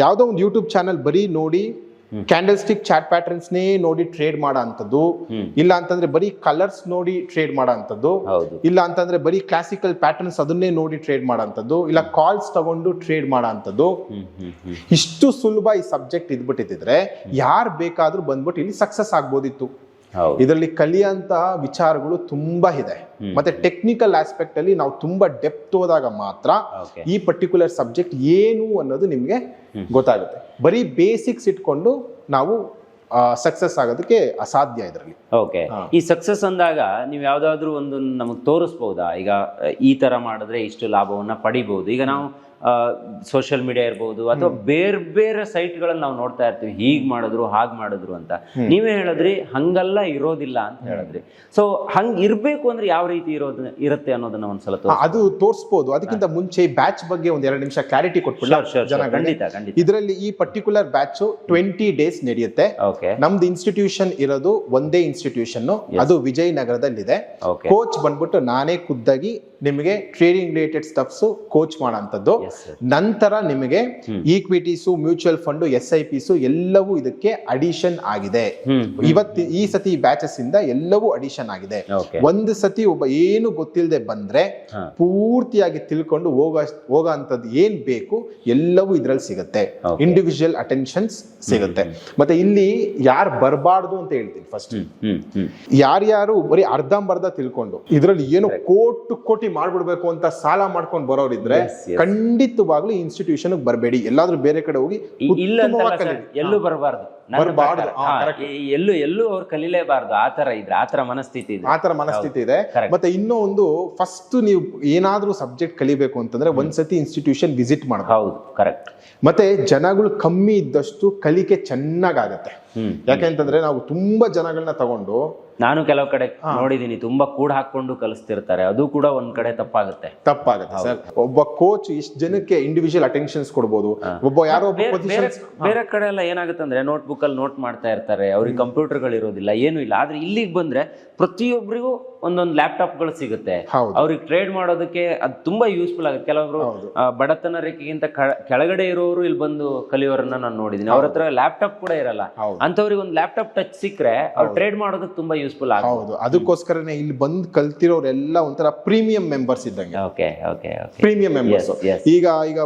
ಯಾವುದೋ ಒಂದು ಯೂಟ್ಯೂಬ್ ಚಾನಲ್ ಬರೀ ನೋಡಿ ಕ್ಯಾಂಡಲ್ ಸ್ಟಿಕ್ ಚಾಟ್ ಪ್ಯಾಟರ್ನ್ಸ್ನೇ ನೋಡಿ ಟ್ರೇಡ್ ಮಾಡೋ ಅಂತದ್ದು ಇಲ್ಲ ಅಂತಂದ್ರೆ ಬರೀ ಕಲರ್ಸ್ ನೋಡಿ ಟ್ರೇಡ್ ಮಾಡೋ ಅಂತದ್ದು ಇಲ್ಲ ಅಂತಂದ್ರೆ ಬರೀ ಕ್ಲಾಸಿಕಲ್ ಪ್ಯಾಟರ್ನ್ಸ್ ಅದನ್ನೇ ನೋಡಿ ಟ್ರೇಡ್ ಮಾಡೋ ಅಂತದ್ದು ಇಲ್ಲ ಕಾಲ್ಸ್ ತಗೊಂಡು ಟ್ರೇಡ್ ಮಾಡೋ ಹ್ಮ್ ಇಷ್ಟು ಸುಲಭ ಈ ಸಬ್ಜೆಕ್ಟ್ ಇದ್ಬಿಟ್ಟಿದ್ರೆ ಯಾರು ಬೇಕಾದ್ರೂ ಬಂದ್ಬಿಟ್ಟು ಇಲ್ಲಿ ಸಕ್ಸಸ್ ಆಗ್ಬೋದಿತ್ತು. ಇದರಲ್ಲಿ ಕಲಿಯಂತ ವಿಚಾರಗಳು ತುಂಬಾ ಇದೆ. ಮತ್ತೆ ಟೆಕ್ನಿಕಲ್ ಆಸ್ಪೆಕ್ಟ್ ಅಲ್ಲಿ ನಾವು ತುಂಬಾ ಡೆಪ್ತ್ ಹೋದಾಗ ಮಾತ್ರ ಈ ಪರ್ಟಿಕ್ಯುಲರ್ ಸಬ್ಜೆಕ್ಟ್ ಏನು ಅನ್ನೋದು ನಿಮ್ಗೆ ಗೊತ್ತಾಗುತ್ತೆ. ಬರೀ ಬೇಸಿಕ್ಸ್ ಇಟ್ಕೊಂಡು ನಾವು ಸಕ್ಸಸ್ ಆಗೋದಕ್ಕೆ ಅಸಾಧ್ಯ ಇದರಲ್ಲಿ. ಓಕೆ ಈ ಸಕ್ಸಸ್ ಅಂದಾಗ ನೀವು ಯಾವ್ದಾದ್ರು ಒಂದು ನಮಗೆ ತೋರಿಸ್ಬೋದಾ? ಈಗ ಈ ತರ ಮಾಡಿದ್ರೆ ಇಷ್ಟು ಲಾಭವನ್ನ ಪಡಿಬಹುದು ಈಗ ನಾವು ಸೋಷಿಯಲ್ ಮೀಡಿಯಾ ಇರ್ಬೋದು ಅಥವಾ ಬೇರೆ ಬೇರೆ ಸೈಟ್ಗಳಲ್ಲಿ ನಾವು ನೋಡ್ತಾ ಇರ್ತೀವಿ. ಹೀಗೆ ಮಾಡಿದ್ರು ಹಾಗೆ ಮಾಡಿದ್ರು ಅಂತ. ನೀವೇ ಹೇಳಿದ್ರಿ ಹಂಗಲ್ಲ ಇರೋದಿಲ್ಲ ಅಂತ ಹೇಳಿದ್ರಿ. ಸೊ ಹಂಗೆ ಇರಬೇಕು ಅಂದ್ರೆ ಯಾವ ರೀತಿ ಇರೋದು ಇರುತ್ತೆ ಅನ್ನೋದನ್ನ ಒಂದ್ಸಲ ಅದು ತೋರಿಸ್ಬೋದು. ಅದಕ್ಕಿಂತ ಮುಂಚೆ ಬ್ಯಾಚ್ ಬಗ್ಗೆ ಒಂದ್ ಎರಡು ನಿಮಿಷ ಕ್ಲಾರಿಟಿ. ಖಂಡಿತ, ಖಂಡಿತ. ಇದರಲ್ಲಿ ಈ ಪರ್ಟಿಕ್ಯುಲರ್ ಬ್ಯಾಚ್ ಟ್ವೆಂಟಿ ಡೇಸ್ ನಡೆಯುತ್ತೆ. ಓಕೆ ನಮ್ದು ಇನ್ಸ್ಟಿಟ್ಯೂಷನ್ ಇರೋದು ಒಂದೇ ಇನ್ಸ್ಟಿಟ್ಯೂಷನ್ ಅದು ವಿಜಯನಗರದಲ್ಲಿದೆ. ಕೋಚ್ ಬಂದ್ಬಿಟ್ಟು ನಾನೇ ಖುದ್ದಾಗಿ ನಿಮಗೆ trading related stuffs coach sir. ನಂತರ ನಿಮಗೆ equities mutual fund S I Ps ಎಲ್ಲವೂ ಇದಕ್ಕೆ ಅಡಿಷನ್ ಆಗಿದೆ. ಇವತ್ತು ಈ ಸತಿ ಬ್ಯಾಚಸ್ ಇಂದ ಎಲ್ಲವೂ ಅಡಿಷನ್ ಆಗಿದೆ. ಒಂದು ಸತಿ ಒಬ್ಬ ಏನು ಗೊತ್ತಿಲ್ಲದೆ ಬಂದ್ರೆ ಪೂರ್ತಿಯಾಗಿ ತಿಳ್ಕೊಂಡು ಹೋಗ ಹೋಗೋ ಅಂತದ್ ಏನ್ ಬೇಕು ಎಲ್ಲವೂ ಇದ್ರಲ್ಲಿ ಸಿಗುತ್ತೆ. ಇಂಡಿವಿಜುವಲ್ ಅಟೆನ್ಷನ್ಸ್ ಸಿಗುತ್ತೆ. ಮತ್ತೆ ಇಲ್ಲಿ ಯಾರು ಬರಬಾರ್ದು ಅಂತ ಹೇಳ್ತೀನಿ ಫಸ್ಟ್ ಯಾರ್ಯಾರು ಬರೀ ಅರ್ಧಂಬರ್ಧ ತಿಳ್ಕೊಂಡು ಇದ್ರಲ್ಲಿ ಏನು ಕೋಟಿ ಕೋಟಿ ಮಾಡ್ಬಿಡ್ಬೇಕು ಅಂತ ಸಾಲ ಮಾಡ್ಕೊಂಡು ಬರೋರಿದ್ರೆ yes. ಖಂಡಿತವಾಗ್ಲೂ ಇನ್ಸ್ಟಿಟ್ಯೂಷನ್ ಬರಬೇಡಿ. ಎಲ್ಲಾದ್ರೂ ಬೇರೆ ಕಡೆ ಹೋಗಿ ಇಲ್ಲ ಎಲ್ಲೂ ಬರಬಾರ್ದು. ಬರ್ಬಾರ್ದು. ಎಲ್ಲೂ ಎಲ್ಲೂ ಅವ್ರು ಕಲೀಲೇಬಾರ್ದು. ಆತರ ತರ ಇದ್ರೆ ಆತರ ತರ ಮನಸ್ಥಿತಿ ಇದೆ. ಆತರ ಮನಸ್ಥಿತಿ ಇದೆ. ಮತ್ತೆ ಇನ್ನೂ ಒಂದು ಫಸ್ಟ್ ನೀವು ಏನಾದ್ರೂ ಸಬ್ಜೆಕ್ಟ್ ಕಲಿಬೇಕು ಅಂತಂದ್ರೆ ಒಂದ್ಸತಿ ಇನ್ಸ್ಟಿಟ್ಯೂಷನ್ ವಿಸಿಟ್ ಮಾಡಬೇಕು. ಹೌದು ಕರೆಕ್ಟ್ ಮತ್ತೆ ಜನಗಳು ಕಮ್ಮಿ ಇದ್ದಷ್ಟು ಕಲಿಕೆ ಚೆನ್ನಾಗಾಗತ್ತೆ ಯಾಕೆಂತಂದ್ರೆ ನಾವು ತುಂಬಾ ಜನಗಳನ್ನ ತಗೊಂಡು ನಾನು ಕೆಲವು ಕಡೆ ನೋಡಿದೀನಿ ತುಂಬಾ ಕೂಡ ಹಾಕೊಂಡು ಕಲಿಸ್ತಿರ್ತಾರೆ. ಅದು ಕೂಡ ಒಂದ್ ಕಡೆ ತಪ್ಪಾಗುತ್ತೆ. ತಪ್ಪಾಗುತ್ತೆ ಸರ್. ಒಬ್ಬ ಕೋಚ್ ಇಷ್ಟು ಜನಕ್ಕೆ ಇಂಡಿವಿಜುವಲ್ ಅಟೆನ್ಷನ್ಸ್ ಕೊಡ್ಬೋದು. ಒಬ್ಬ ಯಾರೋ ಒಬ್ಬ ಬೇರೆ- ಬೇರೆ ಕಡೆ ಎಲ್ಲ ಏನಾಗುತ್ತೆ ಅಂದ್ರೆ ನೋಟ್ ಬುಕ್ ಅಲ್ಲಿ ನೋಟ್ ಮಾಡ್ತಾ ಇರ್ತಾರೆ. ಅವ್ರಿಗೆ ಕಂಪ್ಯೂಟರ್ಗಳು ಇರೋದಿಲ್ಲ ಏನು ಇಲ್ಲ. ಆದ್ರೆ ಇಲ್ಲಿಗೆ ಬಂದ್ರೆ ಪ್ರತಿಯೊಬ್ಬರಿಗೂ ಒಂದೊಂದು ಲ್ಯಾಪ್ಟಾಪ್ಗಳು ಸಿಗುತ್ತೆ. ಹೌದು. ಅವ್ರಿಗೆ ಟ್ರೇಡ್ ಮಾಡೋದಕ್ಕೆ ಅದು ತುಂಬಾ ಯೂಸ್ಫುಲ್ ಆಗುತ್ತೆ. ಕೆಲವರು ಆ, ಬಡತನ ರೇಖೆಗಿಂತ ಕ- ಕೆಳಗಡೆ ಇರೋರು ಇಲ್ಲಿ ಬಂದು ಕಲಿಯೋರನ್ನ ನಾನು ನೋಡಿದೀನಿ. ಅವ್ರ ಹತ್ರ ಲ್ಯಾಪ್ಟಾಪ್ ಕೂಡ ಇರಲ್ಲ. ಹೌದು. ಅಂತವ್ರಿಗೆ ಒಂದು ಲ್ಯಾಪ್ಟಾಪ್ ಟಚ್ ಸಿಕ್ಕರೆ ಅವ್ರು ಟ್ರೇಡ್ ಮಾಡೋದಕ್ಕೆ ತುಂಬಾ ಯೂಸ್ಫುಲ್ ಹೌದು. ಅದಕ್ಕೋಸ್ಕರನೇ ಇಲ್ಲಿ ಬಂದು ಕಲ್ತಿರೋರೆಲ್ಲ ಒಂಥರ ಪ್ರೀಮಿಯಂ ಮೆಂಬರ್ಸ್ ಇದ್ದಂಗೆ. Okay okay premium members. ಈಗ ಈಗ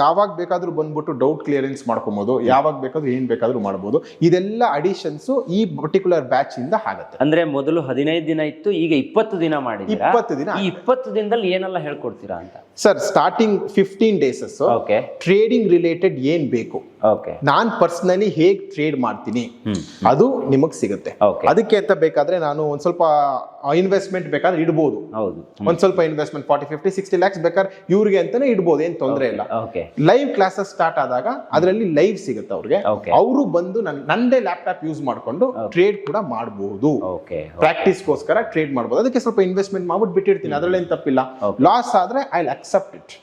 ಯಾವಾಗ ಬೇಕಾದ್ರೂ ಬಂದ್ಬಿಟ್ಟು ಡೌಟ್ ಕ್ಲಿಯರೆನ್ಸ್ ಮಾಡ್ಕೊಬಹುದು ಯಾವಾಗ ಬೇಕಾದ್ರೂ ಏನ್ ಬೇಕಾದ್ರೂ ಮಾಡಬಹುದು ಇದೆಲ್ಲ ಅಡಿಷನ್ಸ್ ಈ ಪರ್ಟಿಕ್ಯುಲರ್ ಬ್ಯಾಚ್ ಇಂದ ಆಗುತ್ತೆ. ಅಂದ್ರೆ ಮೊದಲು ಹದಿನೈದು ದಿನ ಇತ್ತು ಈಗ ಇಪ್ಪತ್ತು ದಿನ ಮಾಡಿ ಇಪ್ಪತ್ತು ದಿನ ಈ ಇಪ್ಪತ್ತು ದಿನದಲ್ಲಿ ಏನೆಲ್ಲ ಹೇಳ್ಕೊಡ್ತೀರಾ ಅಂತ? Sir starting fifteen dayses okay. Trading related ಏನ್ ಬೇಕು? ನಾನ್ ಪರ್ಸನಲಿ ಹೇಗ್ ಟ್ರೇಡ್ ಮಾಡ್ತೀನಿ ಅದು ನಿಮಗ್ ಸಿಗುತ್ತೆ. ಅದಕ್ಕೆ ಅಂತ ಬೇಕಾದ್ರೆ ನಾನು ಒಂದ್ ಸ್ವಲ್ಪ ಇನ್ವೆಸ್ಟ್ಮೆಂಟ್ ಬೇಕಾದ್ರೆ ಇಡ್ಬೋದು. ಹೌದು. ಒಂದ್ ಸ್ವಲ್ಪ investment forty fifty sixty lakhs ಬೇಕಾದ್ರೆ ಇವ್ರಿಗೆ ಅಂತಾನೆ ಇಡ್ಬೋದು ಏನ್ ತೊಂದ್ರೆ ಇಲ್ಲ. ಓಕೆ ಲೈವ್ ಕ್ಲಾಸಸ್ ಸ್ಟಾರ್ಟ್ ಆದಾಗ ಅದರಲ್ಲಿ ಲೈವ್ ಸಿಗುತ್ತೆ ಅವ್ರಿಗೆ. ಅವರು ಬಂದು ನನ್ ನಂದೇ ಲ್ಯಾಪ್ಟಾಪ್ ಯೂಸ್ ಮಾಡ್ಕೊಂಡು ಟ್ರೇಡ್ ಕೂಡ ಮಾಡಬಹುದು ಓಕೆ ಪ್ರಾಕ್ಟೀಸ್ಗೋಸ್ಕರ ಟ್ರೇಡ್ ಮಾಡಬಹುದು ಅದಕ್ಕೆ ಸ್ವಲ್ಪ ಇನ್ವೆಸ್ಟ್ಮೆಂಟ್ ಮಾಡ್ಬಿಟ್ಟು ಬಿಟ್ಟಿರ್ತೀನಿ. ಅದ್ರಲ್ಲೇನ್ ತಪ್ಪಿಲ್ಲ. ಲಾಸ್ ಆದ್ರೆ ಐ ಅಕ್ಸೆಪ್ಟ್ ಇಟ್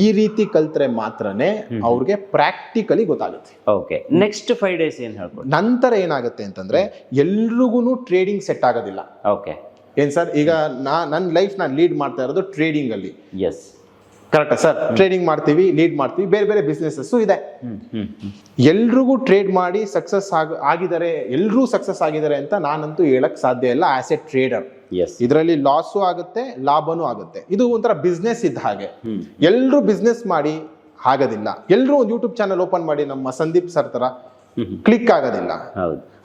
ಈ ರೀತಿ ಕಲ್ತ್ರೆ ಮಾತ್ರನೇ ಅವ್ರಿಗೆ ಪ್ರಾಕ್ಟಿಕಲಿ ಗೊತ್ತಾಗುತ್ತೆ. ಓಕೆ ನೆಕ್ಸ್ಟ್ ಫೈವ್ ಡೇಸ್ ಏನ್ ಹೇಳ್ಬೋದು ನಂತರ ಏನಾಗುತ್ತೆ ಅಂತಂದ್ರೆ ಎಲ್ರಿಗೂ ಟ್ರೇಡಿಂಗ್ ಸೆಟ್ ಆಗೋದಿಲ್ಲ. ಓಕೆ ಏನ್ ಸರ್? ಈಗ ನಾ ನನ್ನ ಲೈಫ್ ನಾನು ಲೀಡ್ ಮಾಡ್ತಾ ಇರೋದು ಟ್ರೇಡಿಂಗ್ ಅಲ್ಲಿ. ಎಸ್ ಕರೆಕ್ಟಾ ಸರ್ ಟ್ರೇಡಿಂಗ್ ಮಾಡ್ತೀವಿ ಲೀಡ್ ಮಾಡ್ತೀವಿ ಬೇರೆ ಬೇರೆ ಬಿಸ್ನೆಸಸ್ಸು ಇದೆ. ಎಲ್ರಿಗೂ ಟ್ರೇಡ್ ಮಾಡಿ ಸಕ್ಸಸ್ ಆಗ ಆಗಿದ್ದಾರೆ ಎಲ್ಲರೂ ಸಕ್ಸಸ್ ಆಗಿದ್ದಾರೆ ಅಂತ ನಾನಂತೂ ಹೇಳಕ್ ಸಾಧ್ಯ ಇಲ್ಲ ಆಸ್ ಎ ಟ್ರೇಡರ್ ಎಸ್ ಇದರಲ್ಲಿ ಲಾಸು ಆಗುತ್ತೆ ಲಾಭನೂ ಆಗುತ್ತೆ. ಇದು ಒಂಥರ ಬಿಸ್ನೆಸ್ ಇದ್ದ ಹಾಗೆ. ಎಲ್ಲರೂ ಬಿಸ್ನೆಸ್ ಮಾಡಿ ಆಗೋದಿಲ್ಲ ಎಲ್ಲರೂ ಒಂದು ಯೂಟ್ಯೂಬ್ ಚಾನಲ್ ಓಪನ್ ಮಾಡಿ ನಮ್ಮ ಸಂದೀಪ್ ಸರ್ ತರ ಕ್ಲಿಕ್ ಆಗೋದಿಲ್ಲ.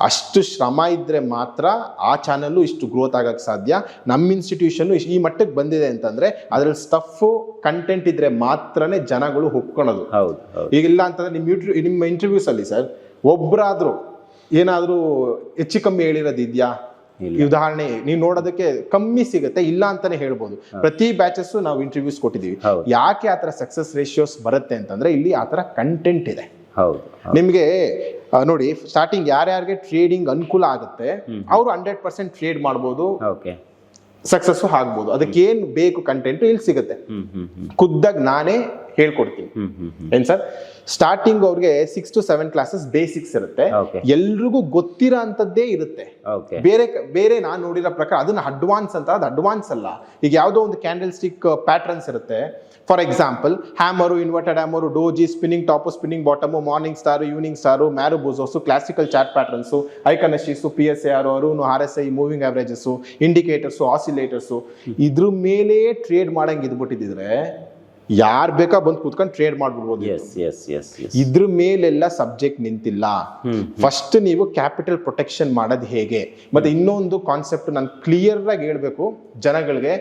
ಅಷ್ಟು ಶ್ರಮ ಇದ್ರೆ ಮಾತ್ರ ಆ ಚಾನಲ್ಲು ಇಷ್ಟು ಗ್ರೋತ್ ಆಗಕ್ಕೆ ಸಾಧ್ಯ. ನಮ್ಮ ಇನ್ಸ್ಟಿಟ್ಯೂಷನ್ ಈ ಮಟ್ಟಕ್ಕೆ ಬಂದಿದೆ ಅಂತಂದ್ರೆ ಅದ್ರಲ್ಲಿ ಸ್ಟಫ್ ಕಂಟೆಂಟ್ ಇದ್ರೆ ಮಾತ್ರನೇ ಜನಗಳು ಒಪ್ಕೊಳ್ಳೋದು ಈಗ ಇಲ್ಲ ಅಂತಂದ್ರೆ ನಿಮ್ಮ ಯೂಟ್ಯೂ ನಿಮ್ಮ ಇಂಟರ್ವ್ಯೂಸ್ ಅಲ್ಲಿ ಸರ್ ಒಬ್ಬರಾದ್ರೂ ಏನಾದ್ರೂ ಹೆಚ್ಚು ಕಮ್ಮಿ ಹೇಳಿರೋದಿದ್ಯಾ? ಇದೆಯಾ ಉದಾಹರಣೆ ನೀವು ನೋಡೋದಕ್ಕೆ ಕಮ್ಮಿ ಸಿಗುತ್ತೆ ಇಲ್ಲ ಅಂತಾನೆ ಹೇಳ್ಬೋದು. ಪ್ರತಿ ಬ್ಯಾಚಸ್ ನಾವು ಇಂಟರ್ವ್ಯೂಸ್ ಕೊಟ್ಟಿದೀವಿ ಯಾಕೆ ಆತರ ಸಕ್ಸಸ್ ರೇಷಿಯೋಸ್ ಬರುತ್ತೆ ಅಂತಂದ್ರೆ ಇಲ್ಲಿ ಆತರ ಕಂಟೆಂಟ್ ಇದೆ. ಹೌದು ನಿಮಗೆ ನೋಡಿ ಸ್ಟಾರ್ಟಿಂಗ್ ಯಾರ್ಯಾರಿಗೆ ಟ್ರೇಡಿಂಗ್ ಅನುಕೂಲ ಆಗುತ್ತೆ ಅವರು ಹಂಡ್ರೆಡ್ ಪರ್ಸೆಂಟ್ ಟ್ರೇಡ್ ಮಾಡ್ಬೋದು. ಓಕೆ. ಸಕ್ಸಸ್ ಆಗ್ಬೋದು. ಅದಕ್ಕೆ ಏನ್ ಬೇಕು ಕಂಟೆಂಟ್ ಇಲ್ಲಿ ಸಿಗುತ್ತೆ. ಖುದ್ದಾಗ ನಾನೇ ಹೇಳ್ಕೊಡ್ತೀನಿ. ಏನ್ ಸರ್? ಸ್ಟಾರ್ಟಿಂಗ್ ಅವ್ರಿಗೆ six to seven classes basics ಇರುತ್ತೆ. ಎಲ್ರಿಗೂ ಗೊತ್ತಿರೋ ಅಂತದ್ದೇ ಇರುತ್ತೆ. ಬೇರೆ ಬೇರೆ ನಾನು ನೋಡಿರೋ ಪ್ರಕಾರ ಅದನ್ನ ಅಡ್ವಾನ್ಸ್ ಅಂತ ಅದು ಅಡ್ವಾನ್ಸ್ ಅಲ್ಲ. ಈಗ ಯಾವುದೋ ಒಂದು ಕ್ಯಾಂಡಲ್ ಸ್ಟಿಕ್ ಪ್ಯಾಟರ್ನ್ಸ್ ಇರುತ್ತೆ. For example hammer inverted hammer doji spinning top spinning bottom morning star evening star ಮ್ಯಾರು ಬೂಸೋಸು classical chart patterns ಐಕನಶಿಸು P S A R ಅರುನು R S I moving averages indicators oscillators ಇದ್ರ ಮೇಲೆ ಟ್ರೇಡ್ ಮಾಡಂಗೆ ಇದ್ಬಿಟ್ಟಿದ್ರೆ ಯಾರು ಬೇಕಾ ಬಂದು ಕೂತ್ಕೊಂಡು ಟ್ರೇಡ್ ಮಾಡ್ಬಿಡ್ಬೋದು ಎಸ್ ಎಸ್ ಎಸ್ ಇದ್ರ ಮೇಲೆಲ್ಲ ಸಬ್ಜೆಕ್ಟ್ ನಿಂತಿಲ್ಲ. ಫಸ್ಟ್ ನೀವು ಕ್ಯಾಪಿಟಲ್ ಪ್ರೊಟೆಕ್ಷನ್ ಮಾಡೋದು ಹೇಗೆ? ಮತ್ತೆ ಇನ್ನೊಂದು ಕಾನ್ಸೆಪ್ಟ್ ನಾನು ಕ್ಲಿಯರ್ ಆಗಿ ಹೇಳ್ಬೇಕು ಜನಗಳಿಗೆ.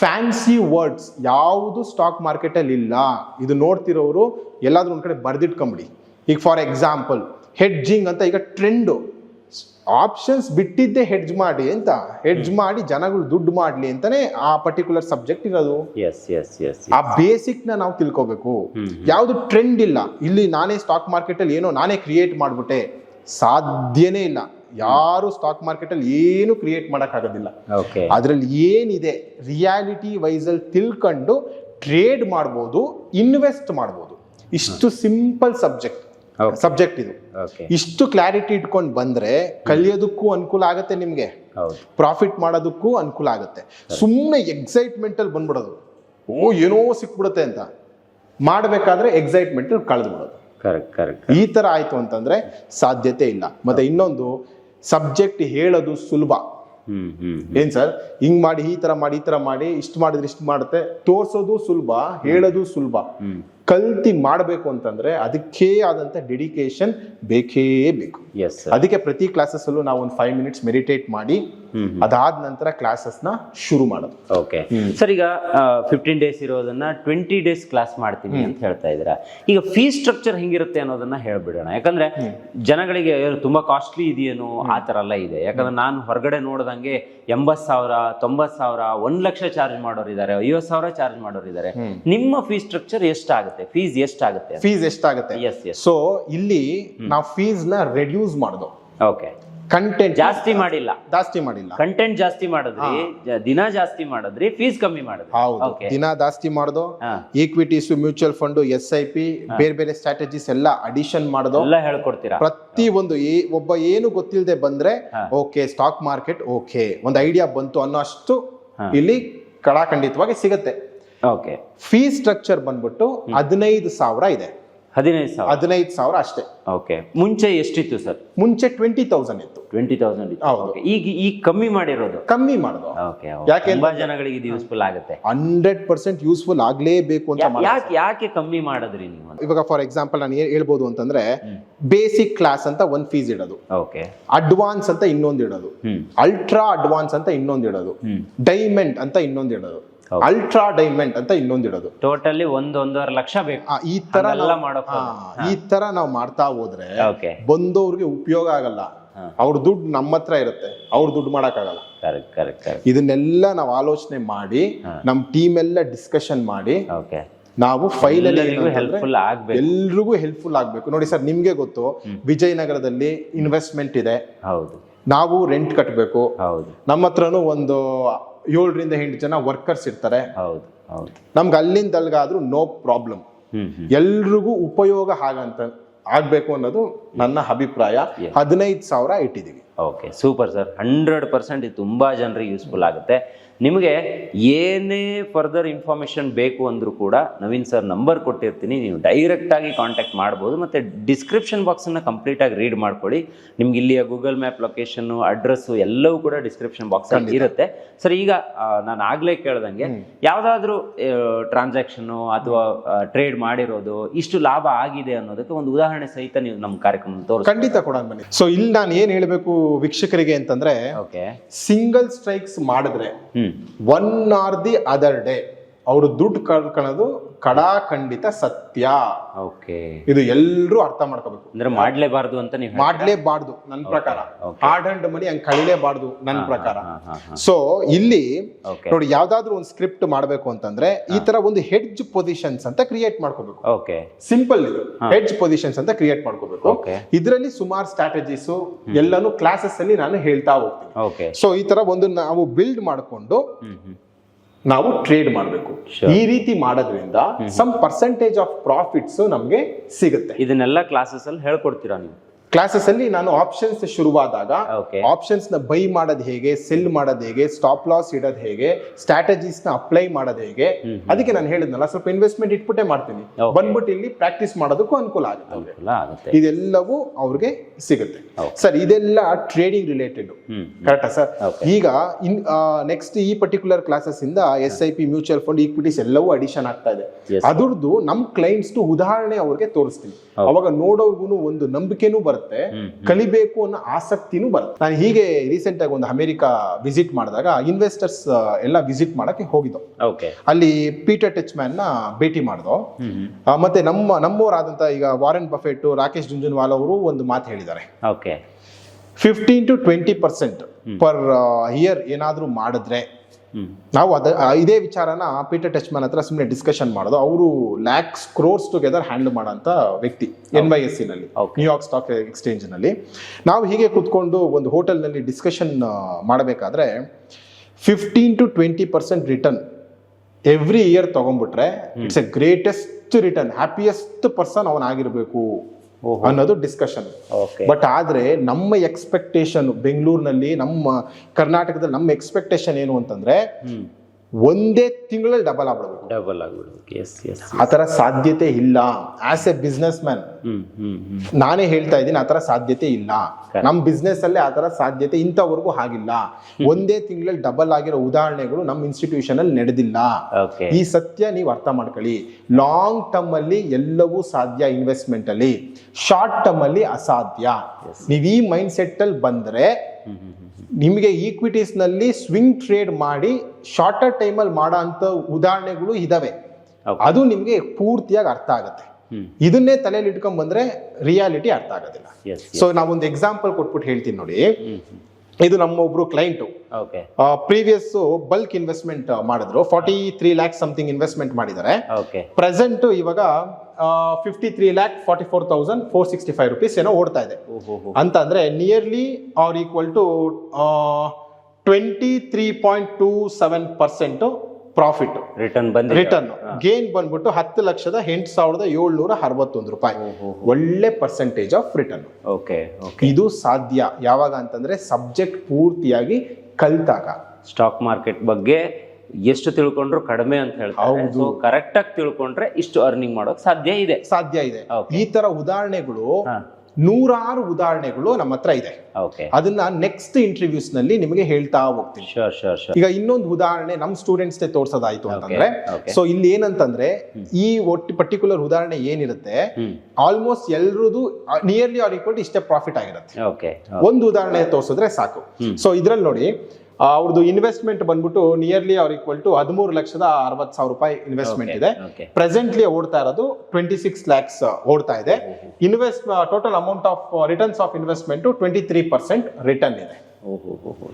ಫ್ಯಾನ್ಸಿ ವರ್ಡ್ಸ್ ಯಾವುದು ಸ್ಟಾಕ್ ಮಾರ್ಕೆಟ್ ಅಲ್ಲಿ ಇಲ್ಲ. ಇದು ನೋಡ್ತಿರೋರು ಎಲ್ಲಾದ್ರೂ ಒಂದ್ ಕಡೆ ಬರ್ದಿಟ್ಕೊಂಬಿಡಿ. ಈಗ ಫಾರ್ ಎಕ್ಸಾಂಪಲ್ ಹೆಡ್ಜಿಂಗ್ ಅಂತ ಈಗ ಟ್ರೆಂಡು ಆಪ್ಷನ್ಸ್ ಬಿಟ್ಟಿದ್ದೆ ಹೆಡ್ಜ್ ಮಾಡಿ ಅಂತ ಹೆಡ್ಜ್ ಮಾಡಿ ಜನಗಳು ದುಡ್ಡು ಮಾಡ್ಲಿ ಅಂತಾನೆ ಆ ಪರ್ಟಿಕ್ಯುಲರ್ ಸಬ್ಜೆಕ್ಟ್ ಇರೋದು. ಆ ಬೇಸಿಕ್ನ ನಾವು ತಿಳ್ಕೊಬೇಕು. ಯಾವ್ದು ಟ್ರೆಂಡ್ ಇಲ್ಲ. ಇಲ್ಲಿ ನಾನೇ ಸ್ಟಾಕ್ ಮಾರ್ಕೆಟ್ ಅಲ್ಲಿ ಏನೋ ನಾನೇ ಕ್ರಿಯೇಟ್ ಮಾಡ್ಬಿಟ್ಟೆ. ಸಾಧ್ಯನೇ ಇಲ್ಲ. ಯಾರು ಸ್ಟಾಕ್ ಮಾರ್ಕೆಟ್ ಅಲ್ಲಿ ಏನು ಕ್ರಿಯೇಟ್ ಮಾಡಕ್ ಆಗೋದಿಲ್ಲ ಅದ್ರಲ್ಲಿ ಏನಿದೆ? ರಿಯಾಲಿಟಿ ವೈಸ್ ಅಲ್ಲಿ ತಿಳ್ಕೊಂಡು ಟ್ರೇಡ್ ಮಾಡ್ಬೋದು ಇನ್ವೆಸ್ಟ್ ಮಾಡ್ಬೋದು. ಇಷ್ಟು ಸಿಂಪಲ್ ಸಬ್ಜೆಕ್ಟ್. ಸಬ್ಜೆಕ್ಟ್ ಇದು. ಇಷ್ಟು ಕ್ಲಾರಿಟಿ ಇಟ್ಕೊಂಡು ಬಂದ್ರೆ ಕಲಿಯೋದಕ್ಕೂ ಅನುಕೂಲ ಆಗುತ್ತೆ ನಿಮಗೆ. ಪ್ರಾಫಿಟ್ ಮಾಡೋದಕ್ಕೂ ಅನುಕೂಲ ಆಗುತ್ತೆ. ಸುಮ್ಮನೆ ಎಕ್ಸೈಟ್ಮೆಂಟ್ ಅಲ್ಲಿ ಬಂದ್ಬಿಡೋದು. ಓ ಏನೋ ಸಿಕ್ಬಿಡುತ್ತೆ ಅಂತ. ಮಾಡಬೇಕಾದ್ರೆ ಎಕ್ಸೈಟ್ಮೆಂಟ್ ಕಳೆದ್ಬಿಡೋದು. ಕರೆಕ್ಟ್ ಕರೆಕ್ಟ್ ಈ ತರ ಆಯ್ತು ಅಂತಂದ್ರೆ ಸಾಧ್ಯತೆ ಇಲ್ಲ. ಮತ್ತೆ ಇನ್ನೊಂದು ಸಬ್ಜೆಕ್ಟ್ ಹೇಳೋದು ಸುಲಭ. ಏನ್ ಸರ್? ಹಿಂಗ್ ಮಾಡಿ ಈ ತರ ಮಾಡಿ ಈ ತರ ಮಾಡಿ ಇಷ್ಟು ಮಾಡಿದ್ರೆ ಇಷ್ಟು ಮಾಡುತ್ತೆ. ತೋರ್ಸೋದು ಸುಲಭ ಹೇಳೋದು ಸುಲಭ. ಕಲ್ತಿ ಮಾಡಬೇಕು ಅಂತಂದ್ರೆ ಅದಕ್ಕೇ ಆದಂತ ಡೆಡಿಕೇಶನ್ ಬೇಕೇ ಬೇಕು. ಎಸ್ ಅದಕ್ಕೆ ಪ್ರತಿ ಕ್ಲಾಸಸ್ ಅಲ್ಲೂ ನಾವು ಒಂದು ಫೈವ್ ಮಿನಿಟ್ಸ್ ಮೆಡಿಟೇಟ್ ಮಾಡಿ ಅದಾದ ನಂತರ ಕ್ಲಾಸಸ್ನ ಶುರು ಮಾಡೋದು. ಓಕೆ ಸರ್ ಈಗ ಫಿಫ್ಟೀನ್ ಡೇಸ್ ಇರೋದನ್ನ ಟ್ವೆಂಟಿ ಡೇಸ್ ಕ್ಲಾಸ್ ಮಾಡ್ತೀನಿ ಅಂತ ಹೇಳ್ತಾ ಇದ್ದೀರಾ? ಈಗ ಫೀ ಸ್ಟ್ರಕ್ಚರ್ ಹೆಂಗಿರುತ್ತೆ ಅನ್ನೋದನ್ನ ಹೇಳ್ಬಿಡೋಣ. ಯಾಕಂದ್ರೆ ಜನಗಳಿಗೆ ತುಂಬಾ ಕಾಸ್ಟ್ಲಿ ಇದೆಯೇನೋ ಆ ತರ ಎಲ್ಲ ಇದೆ. ಯಾಕಂದ್ರೆ ನಾನು ಹೊರಗಡೆ ನೋಡ್ದಂಗೆ ಎಂಬತ್ ಸಾವಿರ ತೊಂಬತ್ ಸಾವಿರ ಒಂದ್ ಲಕ್ಷ ಚಾರ್ಜ್ ಮಾಡೋರಿದ್ದಾರೆ ಐವತ್ ಸಾವಿರ ಚಾರ್ಜ್ ಮಾಡೋರಿದ್ದಾರೆ. ನಿಮ್ಮ ಫೀ ಸ್ಟ್ರಕ್ಚರ್ ಎಷ್ಟಾಗುತ್ತೆ? ಫೀಸ್ ಎಷ್ಟಾಗುತ್ತೆ ಫೀಸ್ ಎಷ್ಟಾಗುತ್ತೆ? ಎಸ್ ಎಸ್ ಸೊ ಇಲ್ಲಿ ನಾವು ಫೀಸ್ನ ರೆಡ್ಯೂಸ್ ಮಾಡೋದು. ಓಕೆ ಕಂಟೆಂಟ್ ಜಾಸ್ತಿ ಮಾಡಿಲ್ಲ. ಜಾಸ್ತಿ ಮಾಡಿಲ್ಲ. ಕಂಟೆಂಟ್ ಜಾಸ್ತಿ ಮಾಡಿದ್ರಿ ದಿನ ಜಾಸ್ತಿ ಮಾಡಿದ್ರಿ ಫೀಸ್ ಕಮ್ಮಿ ಮಾಡಿದ್ರಿ. ಹೌದು. ದಿನ ಜಾಸ್ತಿ ಮಾಡೋದು equities mutual fund S I P ಬೇರೆ ಬೇರೆ ಸ್ಟ್ರಾಟಜೀಸ್ ಎಲ್ಲ ಅಡಿಷನ್ ಮಾಡೋದು. ಎಲ್ಲ ಹೇಳ್ಕೊಡ್ತೀರಾ? ಪ್ರತಿ ಒಂದು ಒಬ್ಬ ಏನು ಗೊತ್ತಿಲ್ಲದೆ ಬಂದ್ರೆ ಓಕೆ ಸ್ಟಾಕ್ ಮಾರ್ಕೆಟ್ ಓಕೆ ಒಂದು ಐಡಿಯಾ ಬಂತು ಅನ್ನೋ ಅಷ್ಟು ಇಲ್ಲಿ ಕಡಾಖಂಡಿತವಾಗಿ ಸಿಗತ್ತೆ. ಓಕೆ. ಫೀ ಸ್ಟ್ರಕ್ಚರ್ ಬಂದ್ಬಿಟ್ಟು ಹದಿನೈದು ಸಾವಿರ ಇದೆ. ಹದಿನೈದು ಸಾವಿರ. ಹದಿನೈದು ಸಾವಿರ ಅಷ್ಟೇ. ಓಕೆ. ಮುಂಚೆ ಎಷ್ಟಿತ್ತು ಸರ್? ಮುಂಚೆ ಟ್ವೆಂಟಿ ತೌಸಂಡ್ ಇತ್ತು. ಟ್ವೆಂಟಿ ತೌಸಂಡ್ ಇತ್ತು. ಈಗ ಈಗ ಕಮ್ಮಿ ಮಾಡಿರೋದು? ಕಮ್ಮಿ ಮಾಡೋದು. ಓಕೆ ಯಾಕೆ ತುಂಬಾ ಜನಗಳಿಗೆ ಇದು ಯೂಸ್ಫುಲ್ ಆಗುತ್ತೆ. ಹಂಡ್ರೆಡ್ ಪರ್ಸೆಂಟ್ ಯೂಸ್ಫುಲ್ ಆಗಲೇಬೇಕು ಅಂತ ಯಾಕೆ ಯಾಕೆ ಕಮ್ಮಿ ಮಾಡಿದ್ರಿ ನೀವು ಇವಾಗ ಫಾರ್ ಎಕ್ಸಾಂಪಲ್ ನಾನು ಏನ್ ಹೇಳ್ಬೋದು ಅಂತಂದ್ರೆ ಬೇಸಿಕ್ ಕ್ಲಾಸ್ ಅಂತ ಒಂದ್ ಫೀಸ್ ಇಡೋದು. ಓಕೆ. ಅಡ್ವಾನ್ಸ್ ಅಂತ ಇನ್ನೊಂದು ಇಡೋದು. ಅಲ್ಟ್ರಾ ಅಡ್ವಾನ್ಸ್ ಅಂತ ಇನ್ನೊಂದು ಇಡೋದು. ಡೈಮಂಡ್ ಅಂತ ಇನ್ನೊಂದು ಇಡೋದು. ಅಲ್ಟ್ರಾ ಡೈಮಂಡ್ ಅಂತ ಇನ್ನೊಂದು ಇಡೋದು. ಟೋಟಲಿ ಒಂದ್ ಒಂದೂವರೆ ಲಕ್ಷ ಬೇಕು. ಈ ತರ ಎಲ್ಲ ಮಾಡೋ ಹಾ, ಈ ತರ ನಾವು ಮಾಡ್ತಾ ಹೋದ್ರೆ ಬಂದವ್ರಿಗೆ ಉಪಯೋಗ ಆಗಲ್ಲ. ಅವ್ರ ದುಡ್ಡು ನಮ್ಮ ಹತ್ರ ಇರುತ್ತೆ. ಅವ್ರ ದುಡ್ಡು ಮಾಡಕ್ಕಾಗಲ್ಲ ಇದನ್ನೆಲ್ಲ ನಾವು ಆಲೋಚನೆ ಮಾಡಿ ನಮ್ಮ ಟೀಮ್ ಎಲ್ಲ ಡಿಸ್ಕಷನ್ ಮಾಡಿ ನಾವು ಫೈಲ್ ಹೆಲ್ಪ್ಫುಲ್ ಆಗ್ಬೇಕು. ಎಲ್ರಿಗೂ ಹೆಲ್ಪ್ಫುಲ್ ಆಗ್ಬೇಕು. ನೋಡಿ ಸರ್ ನಿಮ್ಗೆ ಗೊತ್ತು ವಿಜಯನಗರದಲ್ಲಿ ಇನ್ವೆಸ್ಟ್ಮೆಂಟ್ ಇದೆ. ಹೌದು. ನಾವು ರೆಂಟ್ ಕಟ್ಟಬೇಕು ಹೌದು. ನಮ್ಮ ಹತ್ರನೂ ಒಂದು ಏಳರಿಂದ ಎಂಟು ಜನ ವರ್ಕರ್ಸ್ ಇರ್ತಾರೆ. ಹೌದು ಹೌದು. ನಮ್ಗೆ ಅಲ್ಲಿಂದ ಅಲ್ಗಾದ್ರೂ ನೋ ಪ್ರಾಬ್ಲಮ್ ಎಲ್ರಿಗೂ ಉಪಯೋಗ ಆಗಂತ ಆಗ್ಬೇಕು ಅನ್ನೋದು ನನ್ನ ಅಭಿಪ್ರಾಯ ಹದಿನೈದು ಸಾವಿರ ಇಟ್ಟಿದ್ದೀವಿ. Okay super sir hundred percent ಇದು ತುಂಬ ಜನರಿಗೆ ಯೂಸ್ಫುಲ್ ಆಗುತ್ತೆ. ನಿಮಗೆ ಏನೇ ಫರ್ದರ್ ಇನ್ಫಾರ್ಮೇಷನ್ ಬೇಕು ಅಂದರೂ ಕೂಡ ನವೀನ್ ಸರ್ ನಂಬರ್ ಕೊಟ್ಟಿರ್ತೀನಿ. ನೀವು ಡೈರೆಕ್ಟಾಗಿ ಕಾಂಟ್ಯಾಕ್ಟ್ ಮಾಡ್ಬೋದು ಮತ್ತು ಡಿಸ್ಕ್ರಿಪ್ಷನ್ ಬಾಕ್ಸನ್ನು ಕಂಪ್ಲೀಟಾಗಿ ರೀಡ್ ಮಾಡ್ಕೊಳ್ಳಿ. ನಿಮ್ಗೆ ಇಲ್ಲಿಯ ಗೂಗಲ್ ಮ್ಯಾಪ್ ಲೊಕೇಶನ್ನು ಅಡ್ರೆಸ್ಸು ಎಲ್ಲವೂ ಕೂಡ ಡಿಸ್ಕ್ರಿಪ್ಷನ್ ಬಾಕ್ಸಲ್ಲಿ ಇರುತ್ತೆ. ಸರ್ ಈಗ ನಾನು ಆಗಲೇ ಕೇಳ್ದಂಗೆ ಯಾವುದಾದ್ರೂ ಟ್ರಾನ್ಸಾಕ್ಷನ್ನು ಅಥವಾ ಟ್ರೇಡ್ ಮಾಡಿರೋದು ಇಷ್ಟು ಲಾಭ ಆಗಿದೆ ಅನ್ನೋದಕ್ಕೆ ಒಂದು ಉದಾಹರಣೆ ಸಹಿತ ನೀವು ನಮ್ಮ ಕಾರ್ಯಕ್ರಮ ತೋರಿಸಿ ಖಂಡಿತ ಕೊಡೋಣ ಬನ್ನಿ. ಸೊ ಇಲ್ಲಿ ನಾನು ಏನ್ ಹೇಳಬೇಕು ವೀಕ್ಷಕರಿಗೆ ಅಂತಂದ್ರೆ ಓಕೆ ಸಿಂಗಲ್ ಸ್ಟ್ರೈಕ್ಸ್ ಮಾಡಿದ್ರೆ one or the other day ಅವರು ದುಡ್ಡು ಕಳ್ಕೊಳ್ಳೋದು ಕಡಾಖಂಡಿತ ಸತ್ಯ. ಓಕೆ. ಇದು ಎಲ್ಲರೂ ಅರ್ಥ ಮಾಡ್ಕೋಬೇಕು. ಅಂದ್ರೆ ಮಾಡ್ಲೇಬಾರ್ದು ಅಂತ ನೀವು ಮಾಡ್ಲೇಬಾರ್ದು ನನ್ನ ಪ್ರಕಾರ. ಹಾರ್ಡ್ ಅಂಡ್ ಮನಿ ಹಂಗ್ ಕಳಿಲೇಬಾರ್ದು ನನ್ನ ಪ್ರಕಾರ. ಸೊ ಇಲ್ಲಿ ನೋಡಿ ಯಾವ್ದಾದ್ರು ಒಂದು ಸ್ಕ್ರಿಪ್ಟ್ ಮಾಡ್ಬೇಕು ಅಂತಂದ್ರೆ ಈ ತರ ಒಂದು ಹೆಡ್ಜ್ ಪೊಸಿಷನ್ಸ್ ಅಂತ ಕ್ರಿಯೇಟ್ ಮಾಡ್ಕೋಬೇಕು. ಓಕೆ. ಸಿಂಪಲ್ ಇದು. ಹೆಡ್ಜ್ ಪೊಸಿಷನ್ಸ್ ಅಂತ ಕ್ರಿಯೇಟ್ ಮಾಡ್ಕೋಬೇಕು. ಇದರಲ್ಲಿ ಸುಮಾರು ಸ್ಟ್ರಾಟಜೀಸ್ ಎಲ್ಲಾನು ಕ್ಲಾಸಸ್ ಅಲ್ಲಿ ನಾನು ಹೇಳ್ತಾ ಹೋಗ್ತೀನಿ. ಓಕೆ. ಸೊ ಈ ತರ ಒಂದು ನಾವು ಬಿಲ್ಡ್ ಮಾಡಿಕೊಂಡು ನಾವು ಟ್ರೇಡ್ ಮಾಡಬೇಕು. ಈ ರೀತಿ ಮಾಡೋದ್ರಿಂದ ಸಮ್ ಪರ್ಸೆಂಟೇಜ್ ಆಫ್ ಪ್ರಾಫಿಟ್ಸ್ ನಮಗೆ ಸಿಗುತ್ತೆ. ಇದನ್ನೆಲ್ಲ ಕ್ಲಾಸಸ್ ಅಲ್ಲಿ ಹೇಳ್ಕೊಡ್ತೀರಾ ನೀವು? ಕ್ಲಾಸಸ್ ಅಲ್ಲಿ ನಾನು ಆಪ್ಷನ್ಸ್ ಶುರುವಾದಾಗ ಆಪ್ಷನ್ಸ್ನ ಬೈ ಮಾಡೋದ್ ಹೇಗೆ ಸೆಲ್ ಮಾಡೋದ್ ಹೇಗೆ ಸ್ಟಾಪ್ ಲಾಸ್ ಇಡೋದು ಹೇಗೆ ಸ್ಟ್ರಾಟಜೀಸ್ನ ಅಪ್ಲೈ ಮಾಡೋದ್ ಹೇಗೆ ಅದಕ್ಕೆ ನಾನು ಹೇಳಿದ್ನಲ್ಲ ಸ್ವಲ್ಪ ಇನ್ವೆಸ್ಟ್ಮೆಂಟ್ ಇಟ್ಬಿಟ್ಟೆ ಮಾಡ್ತೀನಿ. ಬಂದ್ಬಿಟ್ಟು ಇಲ್ಲಿ ಪ್ರಾಕ್ಟೀಸ್ ಮಾಡೋದಕ್ಕೂ ಅನುಕೂಲ ಆಗುತ್ತೆ. ಇದೆಲ್ಲವೂ ಅವ್ರಿಗೆ ಸಿಗುತ್ತೆ. ಸರ್ ಇದೆಲ್ಲ ಟ್ರೇಡಿಂಗ್ ರಿಲೇಟೆಡ್. ಕರೆಕ್ಟಾ ಸರ್? ಈಗ ಇನ್ ನೆಕ್ಸ್ಟ್ ಈ ಪರ್ಟಿಕ್ಯುಲರ್ ಕ್ಲಾಸಸ್ ಇಂದ S I P mutual fund equities ಎಲ್ಲವೂ ಅಡಿಷನ್ ಆಗ್ತಾ ಇದೆ. ಅದ್ರದ್ದು ನಮ್ ಕ್ಲೈಂಟ್ಸ್ ಉದಾಹರಣೆ ಅವ್ರಿಗೆ ತೋರಿಸ್ತೀನಿ. ಅವಾಗ ನೋಡೋರ್ಗು ಒಂದು ನಂಬಿಕೆನೂ ಬರುತ್ತೆ. ಕಲಿಬೇಕು ಅನ್ನೋ ಆಸಕ್ತಿನೂ ಬರುತ್ತೆ. ನಾನು ಹೀಗೆ ರೀಸೆಂಟ್ ಆಗಿ ಒಂದು ಅಮೆರಿಕ ವಿಸಿಟ್ ಮಾಡಿದಾಗ ಇನ್ವೆಸ್ಟರ್ಸ್ ಎಲ್ಲ ವಿಸಿಟ್ ಮಾಡಕ್ಕೆ ಹೋಗಿದ್ದು. ಅಲ್ಲಿ ಪೀಟರ್ ಟಚ್ ಮ್ಯಾನ್ನ ಭೇಟಿ ಮಾಡ್ದೋ ಮತ್ತೆ ನಮ್ಮ ನಮ್ಮವರಾದಂತ ಈಗ ವಾರೆನ್ ಬಫೆಟ್ ರಾಕೇಶ್ ಜುಂಜುನ್ವಾಲ್ ಅವರು ಒಂದು ಮಾತು ಹೇಳಿದ್ದಾರೆ. Fifteen to twenty percent per year ಏನಾದ್ರೂ ಮಾಡಿದ್ರೆ ನಾವು ಅದ ಇದೇ ವಿಚಾರನ ಪೀಟರ್ ಟಚ್ಮನ್ ಹತ್ರ ಸುಮ್ಮನೆ ಡಿಸ್ಕಷನ್ ಮಾಡೋದು. ಅವರು ಲ್ಯಾಕ್ಸ್ ಕ್ರೋರ್ಸ್ ಟುಗೆದರ್ ಹ್ಯಾಂಡಲ್ ಮಾಡೋಂಥ ವ್ಯಕ್ತಿ ಎನ್ ವೈ ಎಸ್ನಲ್ಲಿ Okay. ನ್ಯೂಯಾರ್ಕ್ ಸ್ಟಾಕ್ ಎಕ್ಸ್ಚೇಂಜ್ನಲ್ಲಿ. ನಾವು ಹೀಗೆ ಕೂತ್ಕೊಂಡು ಒಂದು ಹೋಟೆಲ್ನಲ್ಲಿ ಡಿಸ್ಕಷನ್ ಮಾಡಬೇಕಾದ್ರೆ fifteen to twenty percent return every year ತಗೊಂಡ್ಬಿಟ್ರೆ it's a greatest return happiest person ಅವನಾಗಿರ್ಬೇಕು. ಅನ್ನೋದು ಡಿಸ್ಕಷನ್ ಬಟ್ ಆದ್ರೆ ನಮ್ಮ ಎಕ್ಸ್ಪೆಕ್ಟೇಷನ್ ಬೆಂಗಳೂರಿನಲ್ಲಿ ನಮ್ಮ ಕರ್ನಾಟಕದಲ್ಲಿ ನಮ್ಮ ಎಕ್ಸ್ಪೆಕ್ಟೇಷನ್ ಏನು ಅಂತಂದ್ರೆ ಒಂದೇ ತಿಂಗಳಲ್ಲಿ ಡಬಲ್ ಆಗ್ಬಿಡ್ಬೇಕು. ಡಬಲ್ ಆಗ್ಬಿಡ್ಬೇಕು. ಎಸ್ ಎಸ್ ಆ ಸಾಧ್ಯತೆ ಇಲ್ಲ. ಆಸ್ ಎ ಬಿಸ್ನೆಸ್ ಮ್ಯಾನ್ ನಾನೇ ಹೇಳ್ತಾ ಇದ್ದೀನಿ ಆ ತರ ಸಾಧ್ಯತೆ ಇಲ್ಲ. ನಮ್ಮ ಬಿಸ್ನೆಸ್ ಅಲ್ಲಿ ಆ ಥರ ಸಾಧ್ಯತೆ ಇಂಥವರೆಗೂ ಆಗಿಲ್ಲ ಒಂದೇ ತಿಂಗಳಲ್ಲಿ ಡಬಲ್ ಆಗಿರೋ ಉದಾಹರಣೆಗಳು ನಮ್ಮ ಇನ್ಸ್ಟಿಟ್ಯೂಷನ್ ಅಲ್ಲಿ ನಡೆದಿಲ್ಲ ಈ ಸತ್ಯ ನೀವು ಅರ್ಥ ಮಾಡ್ಕೊಳ್ಳಿ. ಲಾಂಗ್ ಟರ್ಮ್ ಅಲ್ಲಿ ಎಲ್ಲವೂ ಸಾಧ್ಯ ಇನ್ವೆಸ್ಟ್ಮೆಂಟ್ ಅಲ್ಲಿ. ಶಾರ್ಟ್ ಟರ್ಮ್ ಅಲ್ಲಿ ಅಸಾಧ್ಯ. ನೀವು ಈ ಮೈಂಡ್ ಸೆಟ್ ಅಲ್ಲಿ ಬಂದ್ರೆ ನಿಮಗೆ ಈಕ್ವಿಟೀಸ್ನಲ್ಲಿ ಸ್ವಿಂಗ್ ಟ್ರೇಡ್ ಮಾಡಿ ಶಾರ್ಟರ್ ಟೈಮಲ್ಲಿ ಅಲ್ಲಿ ಮಾಡೋ ಅಂಥ ಉದಾಹರಣೆಗಳು ಇದಾವೆ. ಅದು ನಿಮಗೆ ಪೂರ್ತಿಯಾಗಿ ಅರ್ಥ ಆಗುತ್ತೆ. ಇದನ್ನೇ ತಲೆಯಲ್ಲಿ ಇಟ್ಕೊಂಡ್ ಬಂದ್ರೆ ರಿಯಾಲಿಟಿ ಅರ್ಥ ಆಗೋದಿಲ್ಲ. ಸೊ ನಾವೊಂದು ಎಕ್ಸಾಂಪಲ್ ಕೊಟ್ಬಿಟ್ಟು ಹೇಳ್ತೀನಿ ನೋಡಿ. ಇದು ನಮ್ಮ ಒಬ್ರು ಕ್ಲೈಂಟು ಪ್ರೀವಿಯಸ್ ಬಲ್ಕ್ ಇನ್ವೆಸ್ಟ್ಮೆಂಟ್ ಮಾಡಿದ್ರು. Forty three lakhs something investment ಮಾಡಿದ್ದಾರೆ ಪ್ರೆಸೆಂಟ್ ಇವಾಗ fifty three lakh forty four thousand four sixty five rupees ಏನೋ ಓಡ್ತಾ ಇದೆ. ಅಂತ ಅಂದ್ರೆ nearly are equal to twenty three point two seven percent profit return ಬಂದು ರಿಟರ್ನ್ ಗೇನ್ ಬಂದ್ಬಿಟ್ಟು ಹತ್ತು ಲಕ್ಷದ ಎಂಟು ಸಾವಿರದ ಏಳ್ನೂರ ಅರವತ್ತೊಂದು ರೂಪಾಯಿ. ಒಳ್ಳೆ percentage of return okay okay ಇದು ಸಾಧ್ಯ. ಯಾವಾಗ ಅಂತಂದ್ರೆ ಸಬ್ಜೆಕ್ಟ್ ಪೂರ್ತಿಯಾಗಿ ಕಲ್ತಾಗ. ಸ್ಟಾಕ್ ಮಾರ್ಕೆಟ್ ಬಗ್ಗೆ ಎಷ್ಟು ತಿಳ್ಕೊಂಡ್ರು ಕಡಿಮೆ ಅಂತ ಹೇಳ್ತಾರೆ. ಸೊ ಕರೆಕ್ಟ್ ಆಗಿ ತಿಳ್ಕೊಂಡ್ರೆ ಇಷ್ಟು ಅರ್ನಿಂಗ್ ಮಾಡೋಕ್ ಸಾಧ್ಯ ಇದೆ. ಸಾಧ್ಯ ಇದೆ. ಈ ತರ ಉದಾಹರಣೆಗಳು. ನೂರಾರು ಉದಾಹರಣೆಗಳು ನಮ್ಮ ಹತ್ರ ಇದೆ. ಅದನ್ನ ನೆಕ್ಸ್ಟ್ ಇಂಟರ್ವ್ಯೂಸ್ನಲ್ಲಿ ನಿಮಗೆ ಹೇಳ್ತಾ ಹೋಗ್ತೀನಿ. ಈಗ ಇನ್ನೊಂದು ಉದಾಹರಣೆ ನಮ್ ಸ್ಟೂಡೆಂಟ್ಸ್ ತೋರ್ಸೋದಾಯ್ತು ಅಂತಂದ್ರೆ. ಸೊ ಇಲ್ಲಿ ಏನಂತಂದ್ರೆ ಈ ಒಟ್ಟು ಪರ್ಟಿಕ್ಯುಲರ್ ಉದಾಹರಣೆ ಏನಿರುತ್ತೆ ಆಲ್ಮೋಸ್ಟ್ ಎಲ್ರದು ನಿಯರ್ಲಿ ಆರ್ ಈಕ್ವಲ್ ಇಷ್ಟೇ ಪ್ರಾಫಿಟ್ ಆಗಿರುತ್ತೆ. ಓಕೆ ಒಂದು ಉದಾಹರಣೆ ತೋರಿಸಿದ್ರೆ ಸಾಕು. ಸೊ ಇದ್ರಲ್ಲಿ ನೋಡಿ ಅವ್ರದ್ದು ಇನ್ವೆಸ್ಟ್ಮೆಂಟ್ ಬಂದ್ಬಿಟ್ಟು ನಿಯರ್ಲಿ ಅವ್ರ ಈಕ್ವಲ್ ಟು ಹದಿಮೂರು ಲಕ್ಷದ ಅರವತ್ತು ಸಾವಿರ ರೂಪಾಯಿ ಇನ್ವೆಸ್ಟ್ಮೆಂಟ್ ಇದೆ. ಪ್ರೆಸೆಂಟ್ಲಿ ಓಡ್ತಾ ಇರೋದು ಟ್ವೆಂಟಿ ಸಿಕ್ಸ್ ಲ್ಯಾಕ್ಸ್ ಓಡ್ತಾ ಇದೆ. Invest total amount of returns of investment twenty three percent return ಇದೆ.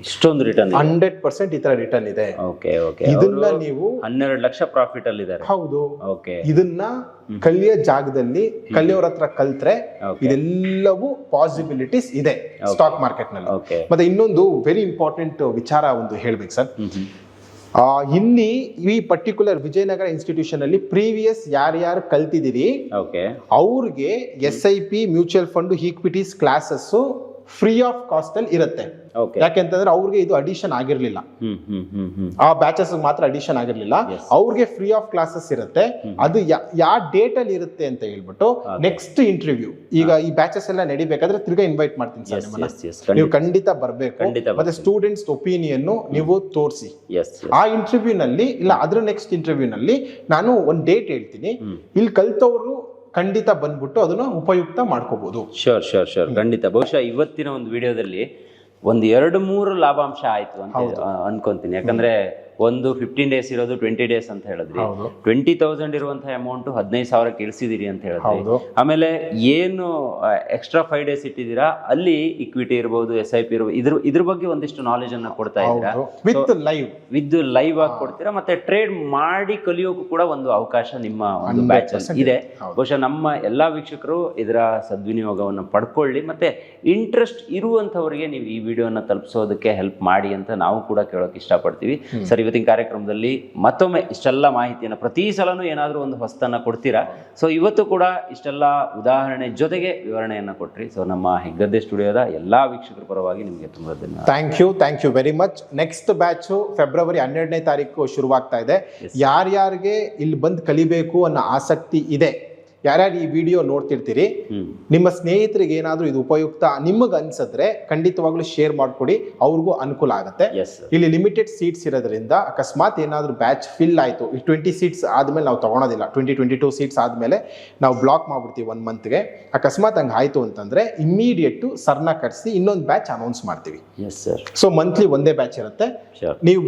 ಇಷ್ಟೊಂದು ರಿಟರ್ನ್ ಹಂಡ್ರೆಡ್ ಪರ್ಸೆಂಟ್ ಈ ತರ ರಿಟರ್ನ್ ಇದೆ. Okay okay. ಇದನ್ನ ನೀವು ಹನ್ನೆರಡು ಲಕ್ಷ ಪ್ರಾಫಿಟ್ ಅಲ್ಲಿ ಇದ್ದಾರೆ ಹೌದು. ಓಕೆ. ಇದನ್ನ ಕಲಿಯೋ ಜಾಗದಲ್ಲಿ ಕಲಿಯೋರ ಹತ್ರ ಕಲ್ತ್ರೆ ಇದೆಲ್ಲವೂ ಪಾಸಿಬಿಲಿಟೀಸ್ ಇದೆ ಸ್ಟಾಕ್ ಮಾರ್ಕೆಟ್ನಲ್ಲಿ ಮತ್ತೆ ಇನ್ನೊಂದು ವೆರಿ ಇಂಪಾರ್ಟೆಂಟ್ ವಿಚಾರ ಒಂದು ಹೇಳ್ಬೇಕು ಸರ್. ಇಲ್ಲಿ ಈ ಪರ್ಟಿಕ್ಯುಲರ್ ವಿಜಯನಗರ ಇನ್ಸ್ಟಿಟ್ಯೂಷನ್ ಅಲ್ಲಿ ಪ್ರೀವಿಯಸ್ ಯಾರ್ಯಾರು ಕಲ್ತಿದ್ದೀರಿ ಓಕೆ. ಅವ್ರಿಗೆ S I P mutual fund equities classes free of cost ಅಲ್ಲಿ ಇರುತ್ತೆ. ಯಾಕೆಂತಂದ್ರೆ ಅವ್ರಿಗೆ ಇದು ಅಡಿಷನ್ ಆಗಿರ್ಲಿಲ್ಲ. ಆ ಬ್ಯಾಚಸ್ ಮಾತ್ರ ಅಡಿಷನ್ ಆಗಿರ್ಲಿಲ್ಲ. ಅವ್ರಿಗೆ ಫ್ರೀ ಆಫ್ ಕ್ಲಾಸಸ್ ಇರುತ್ತೆ. ಅದು ಯಾವ ಡೇಟ್ ಅಲ್ಲಿ ಇರುತ್ತೆ ಅಂತ ಹೇಳ್ಬಿಟ್ಟು ನೆಕ್ಸ್ಟ್ ಇಂಟರ್ವ್ಯೂ ಈಗ ಈ ಬ್ಯಾಚಸ್ ಎಲ್ಲ ನಡಿಬೇಕಾದ್ರೆ ತಿರ್ಗಾ ಇನ್ವೈಟ್ ಮಾಡ್ತೀನಿ ಸರ್ ನಿಮ್ಮನ್ನ. ನೀವು ಖಂಡಿತ. ಬರ್ಬೇಕು. ಮತ್ತೆ ಸ್ಟೂಡೆಂಟ್ಸ್ ಒಪಿನಿಯನ್ ನೀವು ತೋರಿಸಿ. ಆ ಇಂಟರ್ವ್ಯೂ ನಲ್ಲಿ ಇಲ್ಲ ಅದ್ರ ನೆಕ್ಸ್ಟ್ ಇಂಟರ್ವ್ಯೂ ನಲ್ಲಿ ನಾನು ಒಂದ್ ಡೇಟ್ ಹೇಳ್ತೀನಿ. ಇಲ್ಲಿ ಕಲ್ತವ್ರು ಖಂಡಿತ ಬಂದ್ಬಿಟ್ಟು ಅದನ್ನ ಉಪಯುಕ್ತ ಮಾಡ್ಕೋಬಹುದು ಶೋರ್ ಶೋರ್ ಶೋರ್ ಖಂಡಿತ. ಬಹುಶಃ ಇವತ್ತಿನ ಒಂದು ವಿಡಿಯೋದಲ್ಲಿ ಒಂದು ಎರಡು ಮೂರು ಲಾಭಾಂಶ ಆಯ್ತು ಅಂತ ಅನ್ಕೊಂತೀನಿ. ಯಾಕಂದ್ರೆ ಒಂದು ಫಿಫ್ಟೀನ್ ಡೇಸ್ ಇರೋದು ಟ್ವೆಂಟಿ ಡೇಸ್ ಅಂತ ಹೇಳಿದ್ರಿ. ಟ್ವೆಂಟಿ ತೌಸಂಡ್ ಇರುವಂತಹ ಅಮೌಂಟ್ ಹದಿನೈದು ಸಾವಿರಕ್ಕೆ ಇಳಿಸಿದಿರಿ ಅಂತ ಹೇಳಿದ್ರಿ. ಆಮೇಲೆ ಏನು ಎಕ್ಸ್ಟ್ರಾ ಫೈವ್ ಡೇಸ್ ಇಟ್ಟಿದ್ದೀರಾ? ಅಲ್ಲಿ ಇಕ್ವಿಟಿ ಇರಬಹುದು ಎಸ್ ಐ ಪಿ ಇರಬಹುದು ಇದ್ರ ಇದ್ರ ಬಗ್ಗೆ ಒಂದಿಷ್ಟು ನಾಲೆಜ್ ಅನ್ನ ಕೊಡ್ತಾ ಇದ್ದೀರಾ? ವಿತ್ ಲೈವ್ ವಿತ್ ಲೈವ್ ಆಗಿ ಕೊಡ್ತೀರಾ? ಮತ್ತೆ ಟ್ರೇಡ್ ಮಾಡಿ ಕಲಿಯೋಕು ಕೂಡ ಒಂದು ಅವಕಾಶ ನಿಮ್ಮ ಒಂದು ಬ್ಯಾಚ್ ಇದೆ. ಬಹುಶಃ ನಮ್ಮ ಎಲ್ಲಾ ವೀಕ್ಷಕರು ಇದರ ಸದ್ವಿನಿಯೋಗವನ್ನು ಪಡ್ಕೊಳ್ಳಿ. ಮತ್ತೆ ಇಂಟ್ರೆಸ್ಟ್ ಇರುವಂತವರಿಗೆ ನೀವು ಈ ವಿಡಿಯೋನ ತಲುಪಿಸೋದಕ್ಕೆ ಹೆಲ್ಪ್ ಮಾಡಿ ಅಂತ ನಾವು ಕೂಡ ಕೇಳೋಕೆ ಇಷ್ಟಪಡ್ತೀವಿ. ಸರ್ ಇವತ್ತಿನ ಕಾರ್ಯಕ್ರಮದಲ್ಲಿ ಮತ್ತೊಮ್ಮೆ ಇಷ್ಟೆಲ್ಲ ಮಾಹಿತಿಯನ್ನು ಪ್ರತಿ ಸಲನೂ ಏನಾದರೂ ಒಂದು ಹೊಸ್ತನ್ನು ಕೊಡ್ತೀರಾ? ಸೊ ಇವತ್ತು ಕೂಡ ಇಷ್ಟೆಲ್ಲ ಉದಾಹರಣೆ ಜೊತೆಗೆ ವಿವರಣೆಯನ್ನು ಕೊಟ್ರಿ. ಸೊ ನಮ್ಮ ಹೆಗ್ಗದ್ದೆ ಸ್ಟುಡಿಯೋದ ಎಲ್ಲ ವೀಕ್ಷಕರ ಪರವಾಗಿ ನಿಮಗೆ ತುಂಬ ಧನ್ಯವಾದ. Thank you thank you very much next batch February ಹನ್ನೆರಡನೇ ತಾರೀಕು ಶುರುವಾಗ್ತಾ ಇದೆ. ಯಾರ್ಯಾರಿಗೆ ಇಲ್ಲಿ ಬಂದು ಕಲಿಬೇಕು ಅನ್ನೋ ಆಸಕ್ತಿ ಇದೆ? ಯಾರ್ಯಾರು ಈ ವಿಡಿಯೋ ನೋಡ್ತಿರ್ತೀರಿ ನಿಮ್ಮ ಸ್ನೇಹಿತರಿಗೆ ಏನಾದರೂ ಇದು ಉಪಯುಕ್ತ ನಿಮಗೆ ಅನ್ಸಿದ್ರೆ ಖಂಡಿತವಾಗ್ಲೂ ಶೇರ್ ಮಾಡಿಕೊಡಿ ಅವ್ರಿಗೂ ಅನುಕೂಲ ಆಗುತ್ತೆ. ಇಲ್ಲಿ ಲಿಮಿಟೆಡ್ ಸೀಟ್ಸ್ ಇರೋದ್ರಿಂದ ಅಕಸ್ಮಾತ್ ಏನಾದರೂ ಬ್ಯಾಚ್ ಫಿಲ್ ಆಯಿತು ಈ ಟ್ವೆಂಟಿ ಸೀಟ್ಸ್ ಆದಮೇಲೆ ನಾವು ತೊಗೊಳೋದಿಲ್ಲ ಟ್ವೆಂಟಿ ಟ್ವೆಂಟಿ ಟೂ ಸೀಟ್ಸ್ ಆದಮೇಲೆ ನಾವು ಬ್ಲಾಕ್ ಮಾಡ್ಬಿಡ್ತೀವಿ ಒನ್ ಮಂತ್ಗೆ ಅಕಸ್ಮಾತ್ ಹಂಗೆ ಆಯಿತು ಅಂತಂದರೆ ಇಮ್ಮಿಡಿಯೇಟು ಸರ್ನ ಕರೆಸಿ ಇನ್ನೊಂದು ಬ್ಯಾಚ್ ಅನೌನ್ಸ್ ಮಾಡ್ತೀವಿ. ಸೊ ಮಂತ್ಲಿ ಒಂದೇ ಬ್ಯಾಚ್ ಇರುತ್ತೆ. ನೀವು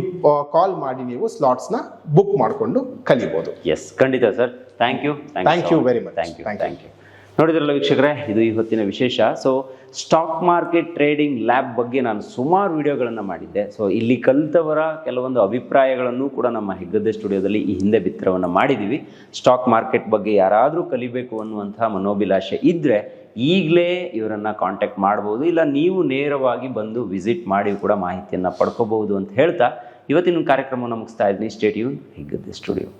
ಕಾಲ್ ಮಾಡಿ ನೀವು ಸ್ಲಾಟ್ಸ್ನ ಬುಕ್ ಮಾಡಿಕೊಂಡು ಕಲಿಬೋದು. ಎಸ್ ಖಂಡಿತ sir thank you thank you very much thank you. Thank you ನೋಡಿದ್ರಲ್ಲ ವೀಕ್ಷಕರೇ ಇದು ಇವತ್ತಿನ ವಿಶೇಷ. So stock market trading lab ಬಗ್ಗೆ ನಾನು ಸುಮಾರು ವಿಡಿಯೋಗಳನ್ನು ಮಾಡಿದ್ದೆ. ಸೊ ಇಲ್ಲಿ ಕಲಿತವರ ಕೆಲವೊಂದು ಅಭಿಪ್ರಾಯಗಳನ್ನು ಕೂಡ ನಮ್ಮ ಹೆಗ್ಗದ್ದೆ ಸ್ಟುಡಿಯೋದಲ್ಲಿ ಈ ಹಿಂದೆ ಬಿತ್ತರವನ್ನು ಮಾಡಿದ್ದೀವಿ ಸ್ಟಾಕ್ ಮಾರ್ಕೆಟ್ ಬಗ್ಗೆ ಯಾರಾದರೂ ಕಲಿಬೇಕು ಅನ್ನುವಂಥ ಮನೋಭಿಲಾಷೆ ಇದ್ದರೆ ಈಗಲೇ ಇವರನ್ನು ಕಾಂಟ್ಯಾಕ್ಟ್ ಮಾಡ್ಬೋದು. ಇಲ್ಲ ನೀವು ನೇರವಾಗಿ ಬಂದು ವಿಸಿಟ್ ಮಾಡಿ ಕೂಡ ಮಾಹಿತಿಯನ್ನು ಪಡ್ಕೋಬಹುದು ಅಂತ ಹೇಳ್ತಾ ಇವತ್ತಿನ ಕಾರ್ಯಕ್ರಮವನ್ನು ಮುಗಿಸ್ತಾ ಇದ್ದೀನಿ. Stay tuned Heggadde studio.